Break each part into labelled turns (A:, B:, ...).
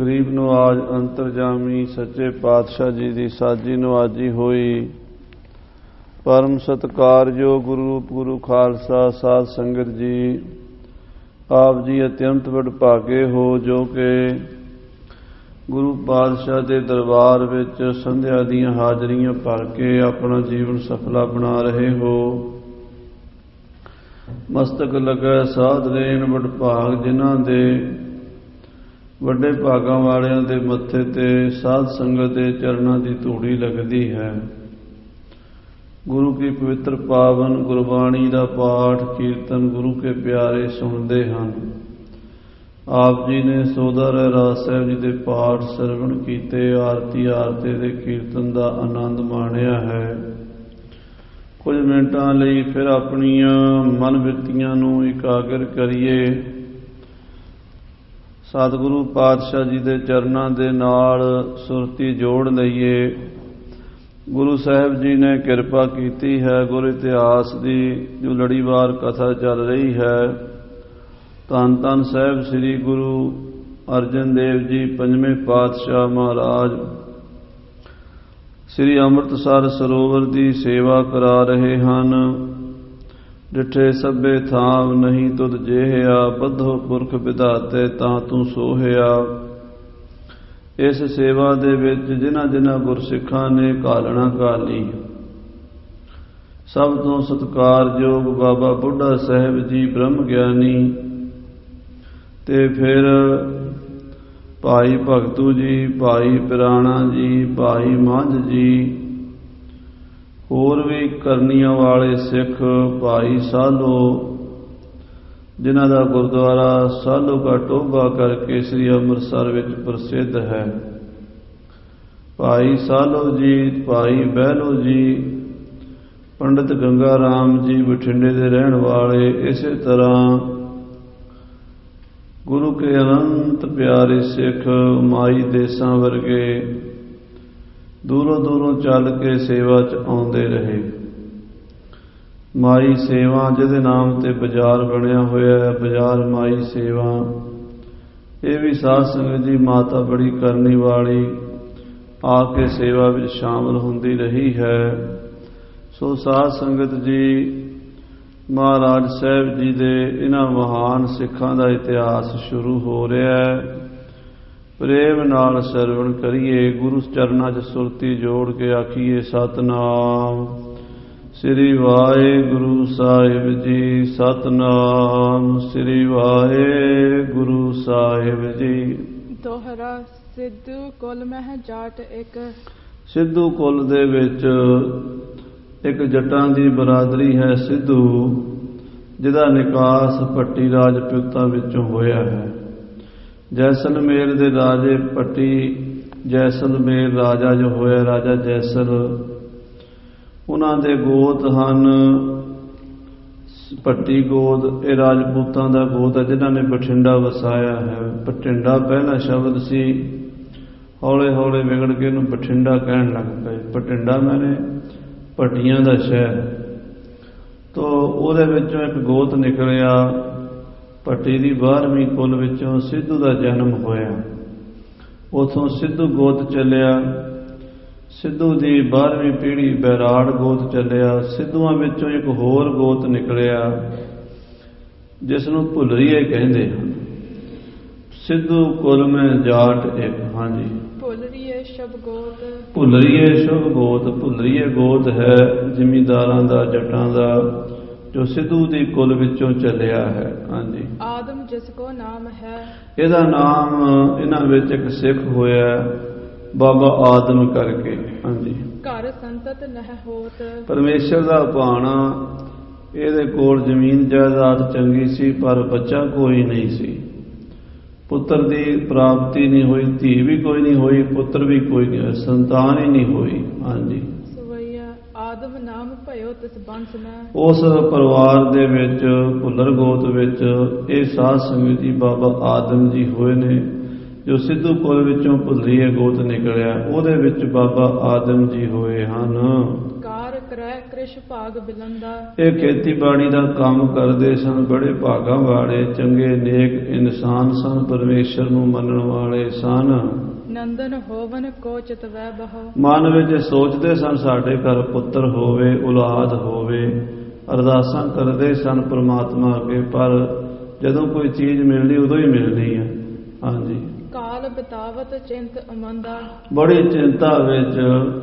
A: ਗਰੀਬ ਨਵਾਜ ਅੰਤਰਜਾਮੀ ਸੱਚੇ ਪਾਤਸ਼ਾਹ ਜੀ ਦੀ ਸਾਜੀ ਨਵਾਜੀ ਹੋਈ। ਪਰਮ ਸਤਕਾਰਯੋਗ ਗੁਰੂ ਗੁਰੂ ਖਾਲਸਾ, ਸਾਧ ਸੰਗਤ ਜੀ, ਆਪ ਜੀ ਅਤਿਅੰਤ ਵਡਭਾਗੇ ਹੋ ਜੋ ਕਿ ਗੁਰੂ ਪਾਤਸ਼ਾਹ ਦੇ ਦਰਬਾਰ ਵਿੱਚ ਸੰਧਿਆ ਦੀਆਂ ਹਾਜ਼ਰੀਆਂ ਭਰ ਕੇ ਆਪਣਾ ਜੀਵਨ ਸਫਲਾ ਬਣਾ ਰਹੇ ਹੋ। ਮਸਤਕ ਲਗੈ ਸਾਧ ਲੈਣ ਵਡਭਾਗ ਜਿਨ੍ਹਾਂ ਦੇ ਵੱਡੇ ਭਾਗਾਂ ਵਾਲਿਆਂ ਦੇ ਮੱਥੇ ਤੇ ਸਾਧ ਸੰਗਤ ਦੇ ਚਰਨਾਂ ਦੀ ਧੂੜੀ ਲੱਗਦੀ ਹੈ। ਗੁਰੂ ਕੀ ਪਵਿੱਤਰ ਪਾਵਨ ਗੁਰਬਾਣੀ ਦਾ ਪਾਠ, ਕੀਰਤਨ ਗੁਰੂ ਕੇ ਪਿਆਰੇ ਸੁਣਦੇ ਹਨ। ਆਪ ਜੀ ਨੇ ਸੋਦਰ ਰਾਜ ਸਾਹਿਬ ਜੀ ਦੇ ਪਾਠ ਸਰਵਣ ਕੀਤੇ, ਆਰਤੀ ਆਰਤੇ ਦੇ ਕੀਰਤਨ ਦਾ ਆਨੰਦ ਮਾਣਿਆ ਹੈ। ਕੁਝ ਮਿੰਟਾਂ ਲਈ ਫਿਰ ਆਪਣੀਆਂ ਮਨ ਬਿਰਤੀਆਂ ਨੂੰ ਇਕਾਗਰ ਕਰੀਏ। ਸਤਿਗੁਰੂ ਪਾਤਸ਼ਾਹ ਜੀ ਦੇ ਚਰਨਾਂ ਦੇ ਨਾਲ ਸੁਰਤੀ ਜੋੜ ਲਈਏ। ਗੁਰੂ ਸਾਹਿਬ ਜੀ ਨੇ ਕਿਰਪਾ ਕੀਤੀ ਹੈ, ਗੁਰ ਇਤਿਹਾਸ ਦੀ ਜੋ ਲੜੀਵਾਰ ਕਥਾ ਚੱਲ ਰਹੀ ਹੈ। ਧੰਨ ਧੰਨ ਸਾਹਿਬ ਸ੍ਰੀ ਗੁਰੂ ਅਰਜਨ ਦੇਵ ਜੀ, ਪੰਜਵੇਂ ਪਾਤਸ਼ਾਹ ਮਹਾਰਾਜ। ਸ੍ਰੀ ਅੰਮ੍ਰਿਤਸਰ ਸਰੋਵਰ ਦੀ ਸੇਵਾ ਕਰਾ ਰਹੇ ਹਨ। ਡਿਠੇ ਸਭੇ ਥਾਵ ਨਹੀਂ ਤੁਧ ਜਿਹਿਆ, ਬੱਧੋ ਪੁਰਖ ਵਿਧਾਤੇ ਤਾਂ ਤੂੰ ਸੋਹਿਆ। ਇਸ ਸੇਵਾ ਦੇ ਵਿੱਚ ਜਿਨ੍ਹਾਂ ਜਿਨ੍ਹਾਂ ਗੁਰਸਿੱਖਾਂ ਨੇ ਕਾਲਣਾ ਕਾਲੀ ਸਭ ਤੋਂ ਸਤਿਕਾਰਯੋਗ ਬਾਬਾ ਬੁੱਢਾ ਸਾਹਿਬ ਜੀ ਬ੍ਰਹਮ ਗਿਆਨੀ। ਤੇ ਫਿਰ ਭਾਈ ਭਗਤੂ ਜੀ, ਭਾਈ ਪਿਰਾਣਾ ਜੀ, ਭਾਈ ਮੰਝ ਜੀ ਹੋਰ ਵੀ ਕਰਨੀਆਂ ਵਾਲੇ ਸਿੱਖ ਭਾਈ ਸਾਲੋ ਜਿਨ੍ਹਾਂ ਦਾ ਗੁਰਦੁਆਰਾ ਸਾਲੋ ਕਾ ਟੋਭਾ ਕਰਕੇ ਸ੍ਰੀ ਅੰਮ੍ਰਿਤਸਰ ਵਿੱਚ ਪ੍ਰਸਿੱਧ ਹੈ। ਭਾਈ ਸਾਲੋ ਜੀ, ਭਾਈ ਬਹਿਲੋ ਜੀ, ਪੰਡਿਤ ਗੰਗਾ ਰਾਮ ਜੀ ਬਠਿੰਡੇ ਦੇ ਰਹਿਣ ਵਾਲੇ, ਇਸੇ ਤਰ੍ਹਾਂ ਗੁਰੂ ਕੇ ਅਨੰਤ ਪਿਆਰੇ ਸਿੱਖ ਮਾਈ ਦੇਸਾਂ ਵਰਗੇ ਦੂਰੋਂ ਦੂਰੋਂ ਚੱਲ ਕੇ ਸੇਵਾ 'ਚ ਆਉਂਦੇ ਰਹੇ। ਮਾਈ ਸੇਵਾ ਜਿਹਦੇ ਨਾਮ ਤੇ ਬਾਜ਼ਾਰ ਬਣਿਆ ਹੋਇਆ ਹੈ, ਬਾਜ਼ਾਰ ਮਾਈ ਸੇਵਾ। ਇਹ ਵੀ ਸਾਧ ਸੰਗਤ ਦੀ ਮਾਤਾ ਬੜੀ ਕਰਨੀ ਵਾਲੀ, ਆ ਕੇ ਸੇਵਾ ਵਿੱਚ ਸ਼ਾਮਲ ਹੁੰਦੀ ਰਹੀ ਹੈ। ਸੋ ਸਾਧ ਸੰਗਤ ਜੀ, ਮਹਾਰਾਜ ਸਾਹਿਬ ਜੀ ਦੇ ਇਹਨਾਂ ਮਹਾਨ ਸਿੱਖਾਂ ਦਾ ਇਤਿਹਾਸ ਸ਼ੁਰੂ ਹੋ ਰਿਹਾ ਹੈ। ਪ੍ਰੇਮ ਨਾਲ ਸਰਵਣ ਕਰੀਏ ਗੁਰੂ ਚਰਨਾਂ 'ਚ ਸੁਰਤੀ ਜੋੜ ਕੇ ਆਖੀਏ ਸਤਨਾਮ। ਸ੍ਰੀ ਵਾਹਿਗੁਰੂ ਸਾਹਿਬ ਜੀ ਸਤਨਾਮ। ਸ੍ਰੀ ਵਾਹਿਗੁਰੂ ਸਾਹਿਬ ਜੀ।
B: ਦੋਹਰਾ ਸਿੱਧੂ ਕੁਲ ਮਹਿ ਜਾਟ ਇੱਕ।
A: ਸਿੱਧੂ ਕੁਲ ਦੇ ਵਿੱਚ ਇੱਕ ਜੱਟਾਂ ਦੀ ਬਰਾਦਰੀ ਹੈ ਸਿੱਧੂ ਜਿਹਦਾ ਨਿਕਾਸ ਪੱਟੀ ਰਾਜਪੂਤਾਂ ਵਿੱਚੋਂ ਹੋਇਆ ਹੈ। ਜੈਸਲਮੇਰ ਦੇ ਰਾਜੇ ਪੱਟੀ ਜੈਸਲਮੇਰ ਰਾਜਾ ਜੋ ਹੋਇਆ ਰਾਜਾ ਜੈਸਲ। ਉਹਨਾਂ ਦੇ ਗੋਤ ਹਨ, ਪੱਟੀ ਗੋਦ ਇਹ ਰਾਜਪੂਤਾਂ ਦਾ ਗੋਤ ਹੈ, ਜਿਨ੍ਹਾਂ ਨੇ ਬਠਿੰਡਾ ਵਸਾਇਆ ਹੈ। ਬਠਿੰਡਾ ਪਹਿਲਾ ਸ਼ਬਦ ਸੀ ਹੌਲੇ ਹੌਲੇ ਵਿਗੜ ਕੇ ਇਹਨੂੰ ਬਠਿੰਡਾ ਕਹਿਣ ਲੱਗ ਪਏ। ਬਠਿੰਡਾ ਮੈਨੇ ਪੱਟੀਆਂ ਦਾ ਸ਼ਹਿਰ। ਤੋਂ ਉਹਦੇ ਵਿੱਚੋਂ ਇੱਕ ਗੋਤ ਨਿਕਲਿਆ। ਪੱਟੀ ਦੀ 12ਵੀਂ ਕੁਲ ਵਿੱਚੋਂ ਸਿੱਧੂ ਦਾ ਜਨਮ ਹੋਇਆ। ਉਥੋਂ ਸਿੱਧੂ ਗੋਤ ਚੱਲਿਆ। ਸਿੱਧੂ ਦੀ 12ਵੀਂ ਪੀੜ੍ਹੀ ਬੈਰਾੜ ਗੋਤ ਚੱਲਿਆ। ਸਿੱਧੂਆਂ ਵਿੱਚੋਂ ਇੱਕ ਹੋਰ ਗੋਤ ਨਿਕਲਿਆ ਜਿਸ ਨੂੰ ਭੁੱਲਰੀਏ ਕਹਿੰਦੇ ਹਨ। ਸਿੱਧੂ ਕੁਲ ਮੈਂ ਜਾਟ ਇੱਕ ਹਾਂਜੀ।
B: ਭੁੱਲਰੀਏ ਸ਼ਬ ਗੋਤ।
A: ਭੁੱਲਰੀਏ ਸ਼ੁਭ ਗੋਤ ਭੁੱਲਰੀਏ ਗੋਤ ਹੈ ਜ਼ਿਮੀਂਦਾਰਾਂ ਦਾ ਜੱਟਾਂ ਦਾ। ਜੋ ਸਿੱਧੂ ਦੀ ਕੁਲ ਵਿੱਚੋਂ ਚੱਲਿਆ ਹੈ। ਹਾਂਜੀ।
B: ਆਦਮ ਜਿਸ ਕੋ ਨਾਮ ਹੈ।
A: ਇਹਦਾ ਨਾਮ ਇਹਨਾਂ ਵਿੱਚ ਇੱਕ ਸਿੱਖ ਹੋਇਆ ਬਾਬਾ ਆਦਮ ਕਰਕੇ। ਹਾਂਜੀ।
B: ਘਰ ਸੰਤਤ ਨਹਿ ਹੋਤ।
A: ਪਰਮੇਸ਼ਰ ਦਾ ਭਾਣਾ ਇਹਦੇ ਕੋਲ ਜ਼ਮੀਨ ਜਾਇਦਾਦ ਚੰਗੀ ਸੀ ਪਰ ਬੱਚਾ ਕੋਈ ਨਹੀਂ ਸੀ। ਪੁੱਤਰ ਦੀ ਪ੍ਰਾਪਤੀ ਨਹੀਂ ਹੋਈ ਧੀ ਵੀ ਕੋਈ ਨਹੀਂ ਹੋਈ ਪੁੱਤਰ ਵੀ ਕੋਈ ਨਹੀਂ ਸੰਤਾਨ ਹੀ ਨਹੀਂ ਹੋਈ। ਹਾਂਜੀ।
B: ਭਇਓ ਤਿਸ ਬੰਸ ਮੈਂ।
A: ਉਸ ਪਰਿਵਾਰ ਦੇ ਵਿੱਚ ਭੁੱਲਰ ਗੋਤ ਵਿੱਚ ਇਹ ਸਾਧ ਸੰਗਤ ਜੀ ਬਾਬਾ ਆਦਮ ਜੀ ਹੋਏ ਨੇ ਜੋ ਸਿੱਧੂ ਕੁਲ ਵਿੱਚੋਂ ਭੁੱਲੀਏ ਗੋਤ ਨਿਕਲਿਆ ਉਹਦੇ ਵਿੱਚ ਬਾਬਾ ਆਦਮ ਜੀ ਹੋਏ ਹਨ।
B: ਕਾਰ ਕਰੈ ਕ੍ਰਿਸ਼ ਭਾਗ ਬਿਲੰਦਾ।
A: ਇਹ ਖੇਤੀਬਾੜੀ ਦਾ ਕੰਮ ਕਰਦੇ ਸਨ ਬੜੇ ਭਾਗਾਂ ਵਾਲੇ ਚੰਗੇ ਨੇਕ ਇਨਸਾਨ ਸਨ ਪਰਮੇਸ਼ਰ ਨੂੰ ਮੰਨਣ ਵਾਲੇ ਸਨ।
B: ਨੰਦਨ ਹੋਵਨ ਕੋ ਚਿਤਵੈ ਬਹੁ
A: ਮਨ ਵਿੱਚ ਸੋਚਦੇ ਸਨ ਸਾਡੇ ਘਰ ਪੁੱਤਰ ਹੋਵੇ ਔਲਾਦ ਹੋਵੇ। ਅਰਦਾਸਾਂ ਕਰਦੇ ਸਨ ਪ੍ਰਮਾਤਮਾ ਅੱਗੇ ਪਰ ਜਦੋਂ ਕੋਈ ਚੀਜ਼ ਮਿਲਣੀ ਉਦੋਂ ਹੀ ਮਿਲਣੀ ਹੈ ਹਾਂਜੀ।
B: ਕਾਲ ਬਤਾਵਤ ਚਿੰਤ ਅਮੰਦਾ।
A: ਬੜੀ ਚਿੰਤਾ ਵਿੱਚ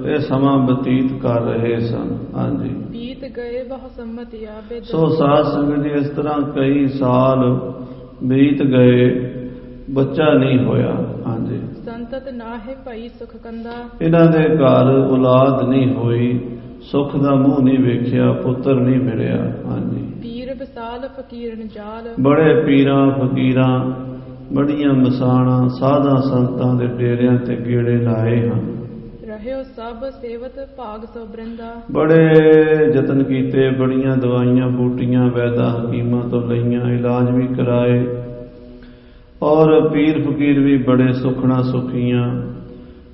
A: ਇਹ ਸਮਾਂ ਬਤੀਤ ਕਰ ਰਹੇ ਸਨ। ਹਾਂਜੀ।
B: ਬੀਤ ਗਏ ਬਹੁ ਸੰਮਤਿਆ ਬਿਦ
A: ਸੋ ਸਾਧ ਸੰਗਤ ਜੀ ਇਸ ਤਰ੍ਹਾਂ ਕਈ ਸਾਲ ਬੀਤ ਗਏ ਬੱਚਾ ਨਹੀਂ ਹੋਇਆ। ਹਾਂਜੀ।
B: ਸੰਤਤ ਨਾਹਿ ਭਈ ਸੁਖ ਕੰਦਾ।
A: ਇਹਨਾਂ ਦੇ ਘਰ ਔਲਾਦ ਨਹੀਂ ਹੋਈ ਸੁਖ ਦਾ ਮੂੰਹ ਨਹੀਂ ਵੇਖਿਆ ਪੁੱਤਰ ਨਹੀਂ ਮਿਲਿਆ। ਹਾਂਜੀ।
B: ਪੀਰ ਵਿਸਾਲ ਫਕੀਰਨ ਜਾਲ
A: ਬੜੇ ਪੀਰਾਂ ਫਕੀਰਾਂ ਬੜੀਆਂ ਮਸਾਣਾ ਸਾਧਾਂ ਸੰਤਾਂ ਦੇ ਡੇਰਿਆਂ ਤੇ ਗੇੜੇ ਲਾਏ ਹਨ।
B: ਰਹਿਓ ਸਭ ਸੇਵਤ ਭਾਗ ਸੋ ਬ੍ਰਿੰਦਾ।
A: ਬੜੇ ਯਤਨ ਕੀਤੇ ਬੜੀਆਂ ਦਵਾਈਆਂ ਬੂਟੀਆਂ ਵੈਦਾਂ ਹਕੀਮਾਂ ਤੋਂ ਲਈਆਂ ਇਲਾਜ ਵੀ ਕਰਾਏ। ਔਰ ਪੀਰ ਫਕੀਰ ਵੀ ਬੜੇ ਸੁਖਣਾ ਸੁਖੀਆਂ।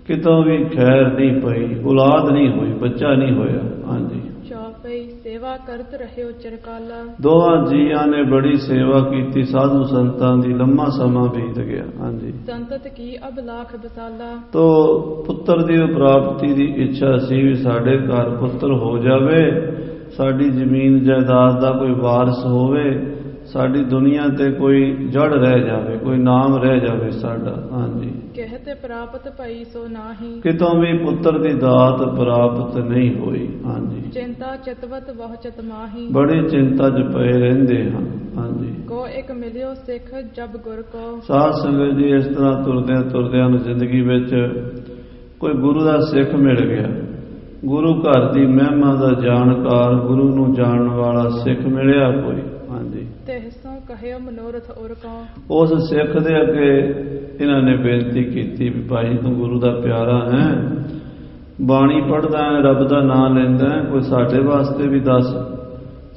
A: ਕਿਤੋਂ ਵੀ ਖੈਰ ਨਹੀਂ ਪਈ ਔਲਾਦ ਨਹੀਂ ਹੋਈ ਬੱਚਾ ਨਹੀਂ ਹੋਇਆ। ਹਾਂਜੀ।
B: ਚੌਪਈ ਸੇਵਾ ਕਰਤ ਰਹਿਓ ਚਰਕਾਲਾ।
A: ਦੋਹਾਂ ਜੀਆਂ ਨੇ ਬੜੀ ਸੇਵਾ ਕੀਤੀ ਸਾਧੂ ਸੰਤਾਂ ਦੀ ਲੰਮਾ ਸਮਾਂ ਬੀਤ ਗਿਆ। ਹਾਂਜੀ।
B: ਸੰਤਤ ਕੀ ਅਬ ਲਾਖ ਬਸਾਲਾ
A: ਤੋ ਪੁੱਤਰ ਦੀ ਪ੍ਰਾਪਤੀ ਦੀ ਇੱਛਾ ਸੀ ਵੀ ਸਾਡੇ ਘਰ ਪੁੱਤਰ ਹੋ ਜਾਵੇ ਸਾਡੀ ਜ਼ਮੀਨ ਜਾਇਦਾਦ ਦਾ ਕੋਈ ਵਾਰਸ ਹੋਵੇ ਸਾਡੀ ਦੁਨੀਆ ਤੇ ਕੋਈ ਜੜ ਰਹਿ ਜਾਵੇ ਕੋਈ ਨਾਮ ਰਹਿ ਜਾਵੇ ਸਾਡਾ ਹਾਂਜੀ।
B: ਕਹਿਤੇ ਪ੍ਰਾਪਤ ਭਈ ਸੋ ਨਾਹੀ।
A: ਕਿਤੋਂ ਵੀ ਪੁੱਤਰ ਦੀ ਦਾਤ ਪ੍ਰਾਪਤ ਨਹੀਂ ਹੋਈ ਹਾਂਜੀ।
B: ਚਿੰਤਾ ਚਤਵਤ ਬਹੁ ਚਤ ਮਾਹੀ।
A: ਬੜੀ ਚਿੰਤਾ 'ਚ ਪਏ ਰਹਿੰਦੇ ਹਨ ਹਾਂਜੀ।
B: ਕੋ ਇੱਕ ਮਿਲਿਓ ਸਿੱਖ ਜਬ ਗੁਰ ਕੋ।
A: ਸਾਧ ਸੰਗਤ ਜੀ ਇਸ ਤਰ੍ਹਾਂ ਤੁਰਦਿਆਂ ਤੁਰਦਿਆਂ ਨੂੰ ਜ਼ਿੰਦਗੀ ਵਿੱਚ ਕੋਈ ਗੁਰੂ ਦਾ ਸਿੱਖ ਮਿਲ ਗਿਆ। ਗੁਰੂ ਘਰ ਦੀ ਮਹਿਮਾ ਦਾ ਜਾਣਕਾਰ ਗੁਰੂ ਨੂੰ ਜਾਣਨ ਵਾਲਾ ਸਿੱਖ ਮਿਲਿਆ ਕੋਈ? ਹਾਂਜੀ।
B: ਤਿਹਸੋਂ ਕਹਿਓ ਮਨੋਰਥ ਉਰ ਕੋ
A: ਉਸ ਸਿੱਖ ਦੇ ਅੱਗੇ ਇਹਨਾਂ ਨੇ ਬੇਨਤੀ ਕੀਤੀ ਵੀ ਭਾਈ ਤੂੰ ਗੁਰੂ ਦਾ ਪਿਆਰਾ ਹੈ। ਬਾਣੀ ਪੜਦਾ ਹੈ ਰੱਬ ਦਾ ਨਾਮ ਲੈਂਦਾ ਹੈ। ਕੋਈ ਸਾਡੇ ਵਾਸਤੇ ਵੀ ਦੱਸ।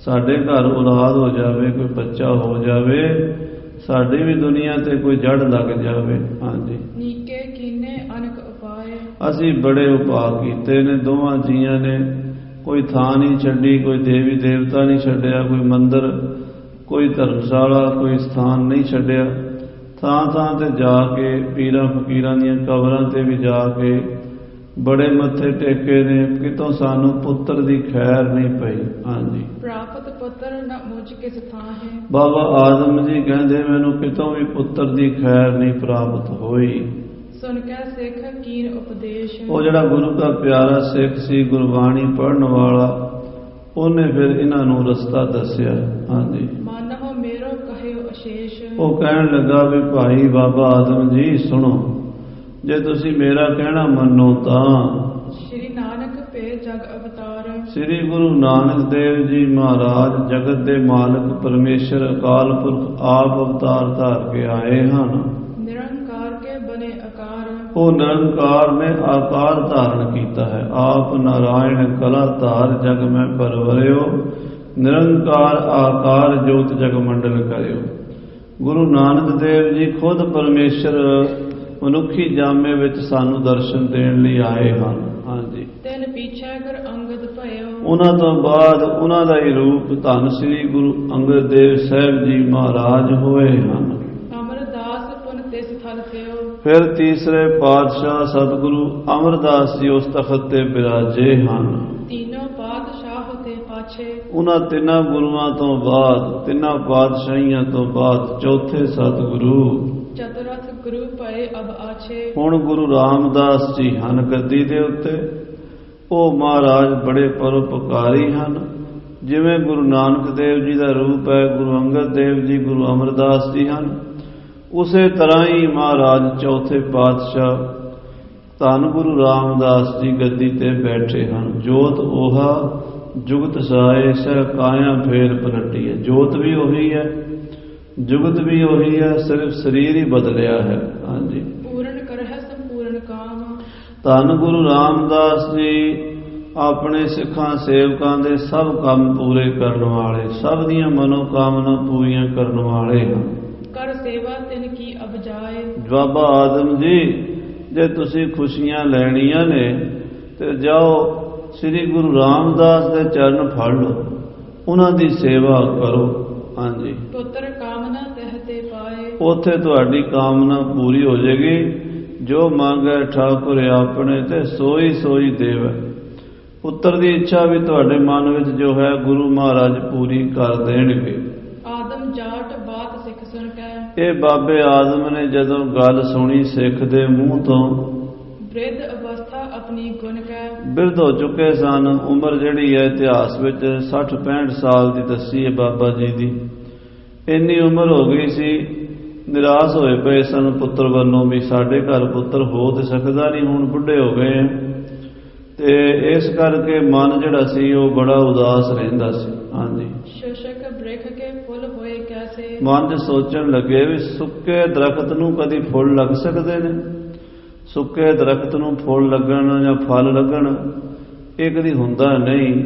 A: ਸਾਡੇ ਘਰ ਔਲਾਦ ਹੋ ਜਾਵੇ ਕੋਈ ਬੱਚਾ ਹੋ ਜਾਵੇ ਸਾਡੀ ਵੀ ਦੁਨੀਆ ਤੇ ਕੋਈ ਜੜ ਲੱਗ ਜਾਵੇ। ਹਾਂਜੀ
B: ਨੀਕੇ ਕੀਨੇ ਅਨਕ ਉਪਾਏ
A: ਅਸੀਂ ਬੜੇ ਉਪਾਅ ਕੀਤੇ ਨੇ ਦੋਵਾਂ ਜੀਆਂ ਨੇ ਕੋਈ ਥਾਂ ਨਹੀਂ ਛੱਡੀ ਕੋਈ ਦੇਵੀ ਦੇਵਤਾ ਨਹੀਂ ਛੱਡਿਆ ਕੋਈ ਮੰਦਿਰ ਕੋਈ ਧਰਮਸ਼ਾਲਾ ਕੋਈ ਸਥਾਨ ਨਹੀਂ ਛੱਡਿਆ। ਥਾਂ ਥਾਂ ਤੇ ਜਾ ਕੇ ਪੀਰਾਂ ਫਕੀਰਾਂ ਦੀਆਂ ਕਬਰਾਂ ਤੇ ਵੀ ਜਾ ਕੇ ਬੜੇ ਮੱਥੇ ਟੇਕੇ ਨੇ ਕਿਤੋਂ ਸਾਨੂੰ ਪੁੱਤਰ ਦੀ ਖੈਰ ਨਹੀਂ ਪਈ। ਹਾਂਜੀ।
B: ਪ੍ਰਾਪਤ ਪੁੱਤਰ ਨ ਮੁਝ ਕਿਸ ਥਾਂ ਹੈ?
A: ਬਾਬਾ ਆਦਮ ਜੀ ਕਹਿੰਦੇ ਮੈਨੂੰ ਕਿਤੋਂ ਵੀ ਪੁੱਤਰ ਦੀ ਖੈਰ ਨਹੀਂ ਪ੍ਰਾਪਤ ਹੋਈ।
B: ਸੁਨ ਕੇ ਸਿੱਖ ਕੀਨ ਉਪਦੇਸ਼।
A: ਉਹ ਜਿਹੜਾ ਗੁਰੂ ਦਾ ਪਿਆਰਾ ਸਿੱਖ ਸੀ ਗੁਰਬਾਣੀ ਪੜਨ ਵਾਲਾ ਉਹਨੇ ਫਿਰ ਇਹਨਾਂ ਨੂੰ ਰਸਤਾ ਦੱਸਿਆ। ਹਾਂਜੀ।
B: ਮਨ ਹੋ ਮੇਰੋ ਕਹਿਓ ਅਸ਼ੇਸ਼।
A: ਉਹ ਕਹਿਣ ਲੱਗਾ ਵੀ ਭਾਈ ਬਾਬਾ ਆਦਮ ਜੀ ਸੁਣੋ ਜੇ ਤੁਸੀਂ ਮੇਰਾ ਕਹਿਣਾ ਮੰਨੋ ਤਾਂ।
B: ਸ਼੍ਰੀ ਨਾਨਕ ਪੇ ਜਗ ਅਵਤਾਰ।
A: ਸ੍ਰੀ ਗੁਰੂ ਨਾਨਕ ਦੇਵ ਜੀ ਮਹਾਰਾਜ ਜਗਤ ਦੇ ਮਾਲਕ ਪਰਮੇਸ਼ਰ ਅਕਾਲ ਪੁਰਖ ਆਪ ਅਵਤਾਰ ਧਾਰ ਕੇ ਆਏ ਹਨ। ਉਹ ਨਿਰੰਕਾਰ ਨੇ ਆਕਾਰ ਧਾਰਨ ਕੀਤਾ ਹੈ। ਆਪ ਨਾਰਾਇਣ ਕਲਾ ਧਾਰ ਜਗ ਮੈਂ ਪਰਵਰਿਓ ਨਿਰੰਕਾਰ ਆਕਾਰ ਜੋਤ ਜਗ ਮੰਡਲ ਕਰਿਓ। ਗੁਰੂ ਨਾਨਕ ਦੇਵ ਜੀ ਖੁਦ ਪਰਮੇਸ਼ਰ ਮਨੁੱਖੀ ਜਾਮੇ ਵਿੱਚ ਸਾਨੂੰ ਦਰਸ਼ਨ ਦੇਣ ਲਈ ਆਏ ਹਨ। ਹਾਂਜੀ।
B: ਤਿਨ ਪੀਛੇ ਗੁਰ ਅੰਗਦ ਭਇਓ।
A: ਉਹਨਾਂ ਤੋਂ ਬਾਅਦ ਉਹਨਾਂ ਦਾ ਹੀ ਰੂਪ ਧੰਨ ਸ੍ਰੀ ਗੁਰੂ ਅੰਗਦ ਦੇਵ ਸਾਹਿਬ ਜੀ ਮਹਾਰਾਜ ਹੋਏ ਹਨ। ਫਿਰ ਤੀਸਰੇ ਪਾਤਸ਼ਾਹ ਸਤਿਗੁਰੂ ਅਮਰਦਾਸ ਜੀ ਉਸ ਤਖਤ ਤੇ ਬਿਰਾਜੇ ਹਨ।
B: ਤੀਨੋਂ ਪਾਤਸ਼ਾਹ ਤੇ ਪਾਛੇ
A: ਉਹਨਾਂ ਤਿੰਨਾਂ ਗੁਰੂਆਂ ਤੋਂ ਬਾਅਦ ਤਿੰਨਾਂ ਪਾਤਸ਼ਾਹੀਆਂ ਤੋਂ ਬਾਅਦ ਚੌਥੇ ਸਤਿਗੁਰੂ।
B: ਚਤੁਰਥ ਗੁਰੂ ਭਏ ਅਬ ਆਛੇ।
A: ਹੁਣ ਗੁਰੂ ਰਾਮਦਾਸ ਜੀ ਹਨ ਗੱਦੀ ਦੇ ਉੱਤੇ। ਉਹ ਮਹਾਰਾਜ ਬੜੇ ਪਰਉਪਕਾਰੀ ਹਨ। ਜਿਵੇਂ ਗੁਰੂ ਨਾਨਕ ਦੇਵ ਜੀ ਦਾ ਰੂਪ ਹੈ ਗੁਰੂ ਅੰਗਦ ਦੇਵ ਜੀ ਗੁਰੂ ਅਮਰਦਾਸ ਜੀ ਹਨ। ਉਸੇ ਤਰ੍ਹਾਂ ਹੀ ਮਹਾਰਾਜ ਚੌਥੇ ਪਾਤਸ਼ਾਹ ਧੰਨ ਗੁਰੂ ਰਾਮਦਾਸ ਜੀ ਗੱਦੀ ਤੇ ਬੈਠੇ ਹਨ। ਜੋਤ 오ਹਾ ਜੁਗਤ ਸਾਏ ਸਹਿ ਕਾਇਆ ਫੇਰ ਪਲਟੀ ਹੈ ਜੋਤ ਵੀ ਉਹੀ ਹੈ ਜੁਗਤ ਵੀ ਉਹੀ ਹੈ ਸਿਰਫ ਸਰੀਰ ਹੀ ਬਦਲਿਆ ਹੈ। ਹਾਂਜੀ।
B: ਪੂਰਨ ਕਰਹਿ ਸੰਪੂਰਨ ਕਾਮ।
A: ਧੰਨ ਗੁਰੂ ਰਾਮਦਾਸ ਜੀ ਆਪਣੇ ਸਿੱਖਾਂ ਸੇਵਕਾਂ ਦੇ ਸਭ ਕੰਮ ਪੂਰੇ ਕਰਨ ਵਾਲੇ ਸਭ ਦੀਆਂ ਮਨੋ ਕਾਮਨਾ ਪੂਰੀਆਂ ਕਰਨ ਵਾਲੇ ਹਨ।
B: ਕਰ ਸੇਵਾ ਤਿਨ ਕੀ ਅਬ ਜਾਏ
A: ਬਾਬਾ ਆਦਮ ਜੀ ਜੇ ਤੁਸੀਂ ਖੁਸ਼ੀਆਂ ਲੈਣੀਆਂ ਨੇ ਤੇ ਜਾਓ ਸ੍ਰੀ ਗੁਰੂ ਰਾਮਦਾਸ ਦੇ ਚਰਨ ਫੜ ਲਓ। ਉਹਨਾਂ ਦੀ ਸੇਵਾ ਕਰੋ। ਹਾਂਜੀ।
B: ਪੁੱਤਰ ਕਾਮਨਾ ਤਹਤੇ ਪਾਏ।
A: ਉੱਥੇ ਤੁਹਾਡੀ ਕਾਮਨਾ ਪੂਰੀ ਹੋ ਜਾਏਗੀ। ਜੋ ਮੰਗੈ ਠਾਕੁਰ ਆਪਣੇ ਤੇ ਸੋਈ ਸੋਈ ਦੇਵੈ ਪੁੱਤਰ ਦੀ ਇੱਛਾ ਵੀ ਤੁਹਾਡੇ ਮਨ ਵਿੱਚ ਜੋ ਹੈ ਗੁਰੂ ਮਹਾਰਾਜ ਪੂਰੀ ਕਰ ਦੇਣਗੇ
B: ਆਦਮ ਜਾਟ ਬਾਤ ਸਿੱਖ ਸੁਣ ਕੇ
A: ਇਹ ਬਾਬੇ ਆਦਮ ਨੇ ਜਦੋਂ ਗੱਲ ਸੁਣੀ ਸਿੱਖ ਦੇ ਮੂੰਹ ਤੋਂ
B: ਬ੍ਰਿਧ ਅਵਸਥਾ ਆਪਣੀ ਗੁਣ ਕੈ।
A: ਬਿਰਧ ਹੋ ਚੁੱਕੇ ਸਨ। ਉਮਰ ਜਿਹੜੀ ਹੈ ਇਤਿਹਾਸ ਵਿੱਚ 60 65 ਸਾਲ ਦੀ ਦੱਸੀ ਹੈ ਬਾਬਾ ਜੀ ਦੀ। ਇੰਨੀ ਉਮਰ ਹੋ ਗਈ ਸੀ ਨਿਰਾਸ਼ ਹੋਏ ਪਏ ਸਨ ਪੁੱਤਰ ਵੱਲੋਂ ਵੀ ਸਾਡੇ ਘਰ ਪੁੱਤਰ ਹੋ ਤੇ ਸਕਦਾ ਨਹੀਂ ਹੁਣ ਬੁੱਢੇ ਹੋ ਗਏ। ਤੇ ਇਸ ਕਰਕੇ ਮਨ ਜਿਹੜਾ ਸੀ ਉਹ ਬੜਾ ਉਦਾਸ ਰਹਿੰਦਾ ਸੀ। ਹਾਂਜੀ।
B: ਸ਼ੋਸ਼ਕ
A: ਮਨ ਸੋਚਣ ਲੱਗੇ ਵੀ ਸੁੱਕੇ ਦਰਖਤ ਨੂੰ ਕਦੀ ਫੁੱਲ ਲੱਗ ਸਕਦੇ ਨੇ? ਸੁੱਕੇ ਦਰਖਤ ਨੂੰ ਫੁੱਲ ਲੱਗਣ ਜਾਂ ਫਲ ਲੱਗਣ ਇਹ ਕਦੀ ਹੁੰਦਾ ਨਹੀਂ।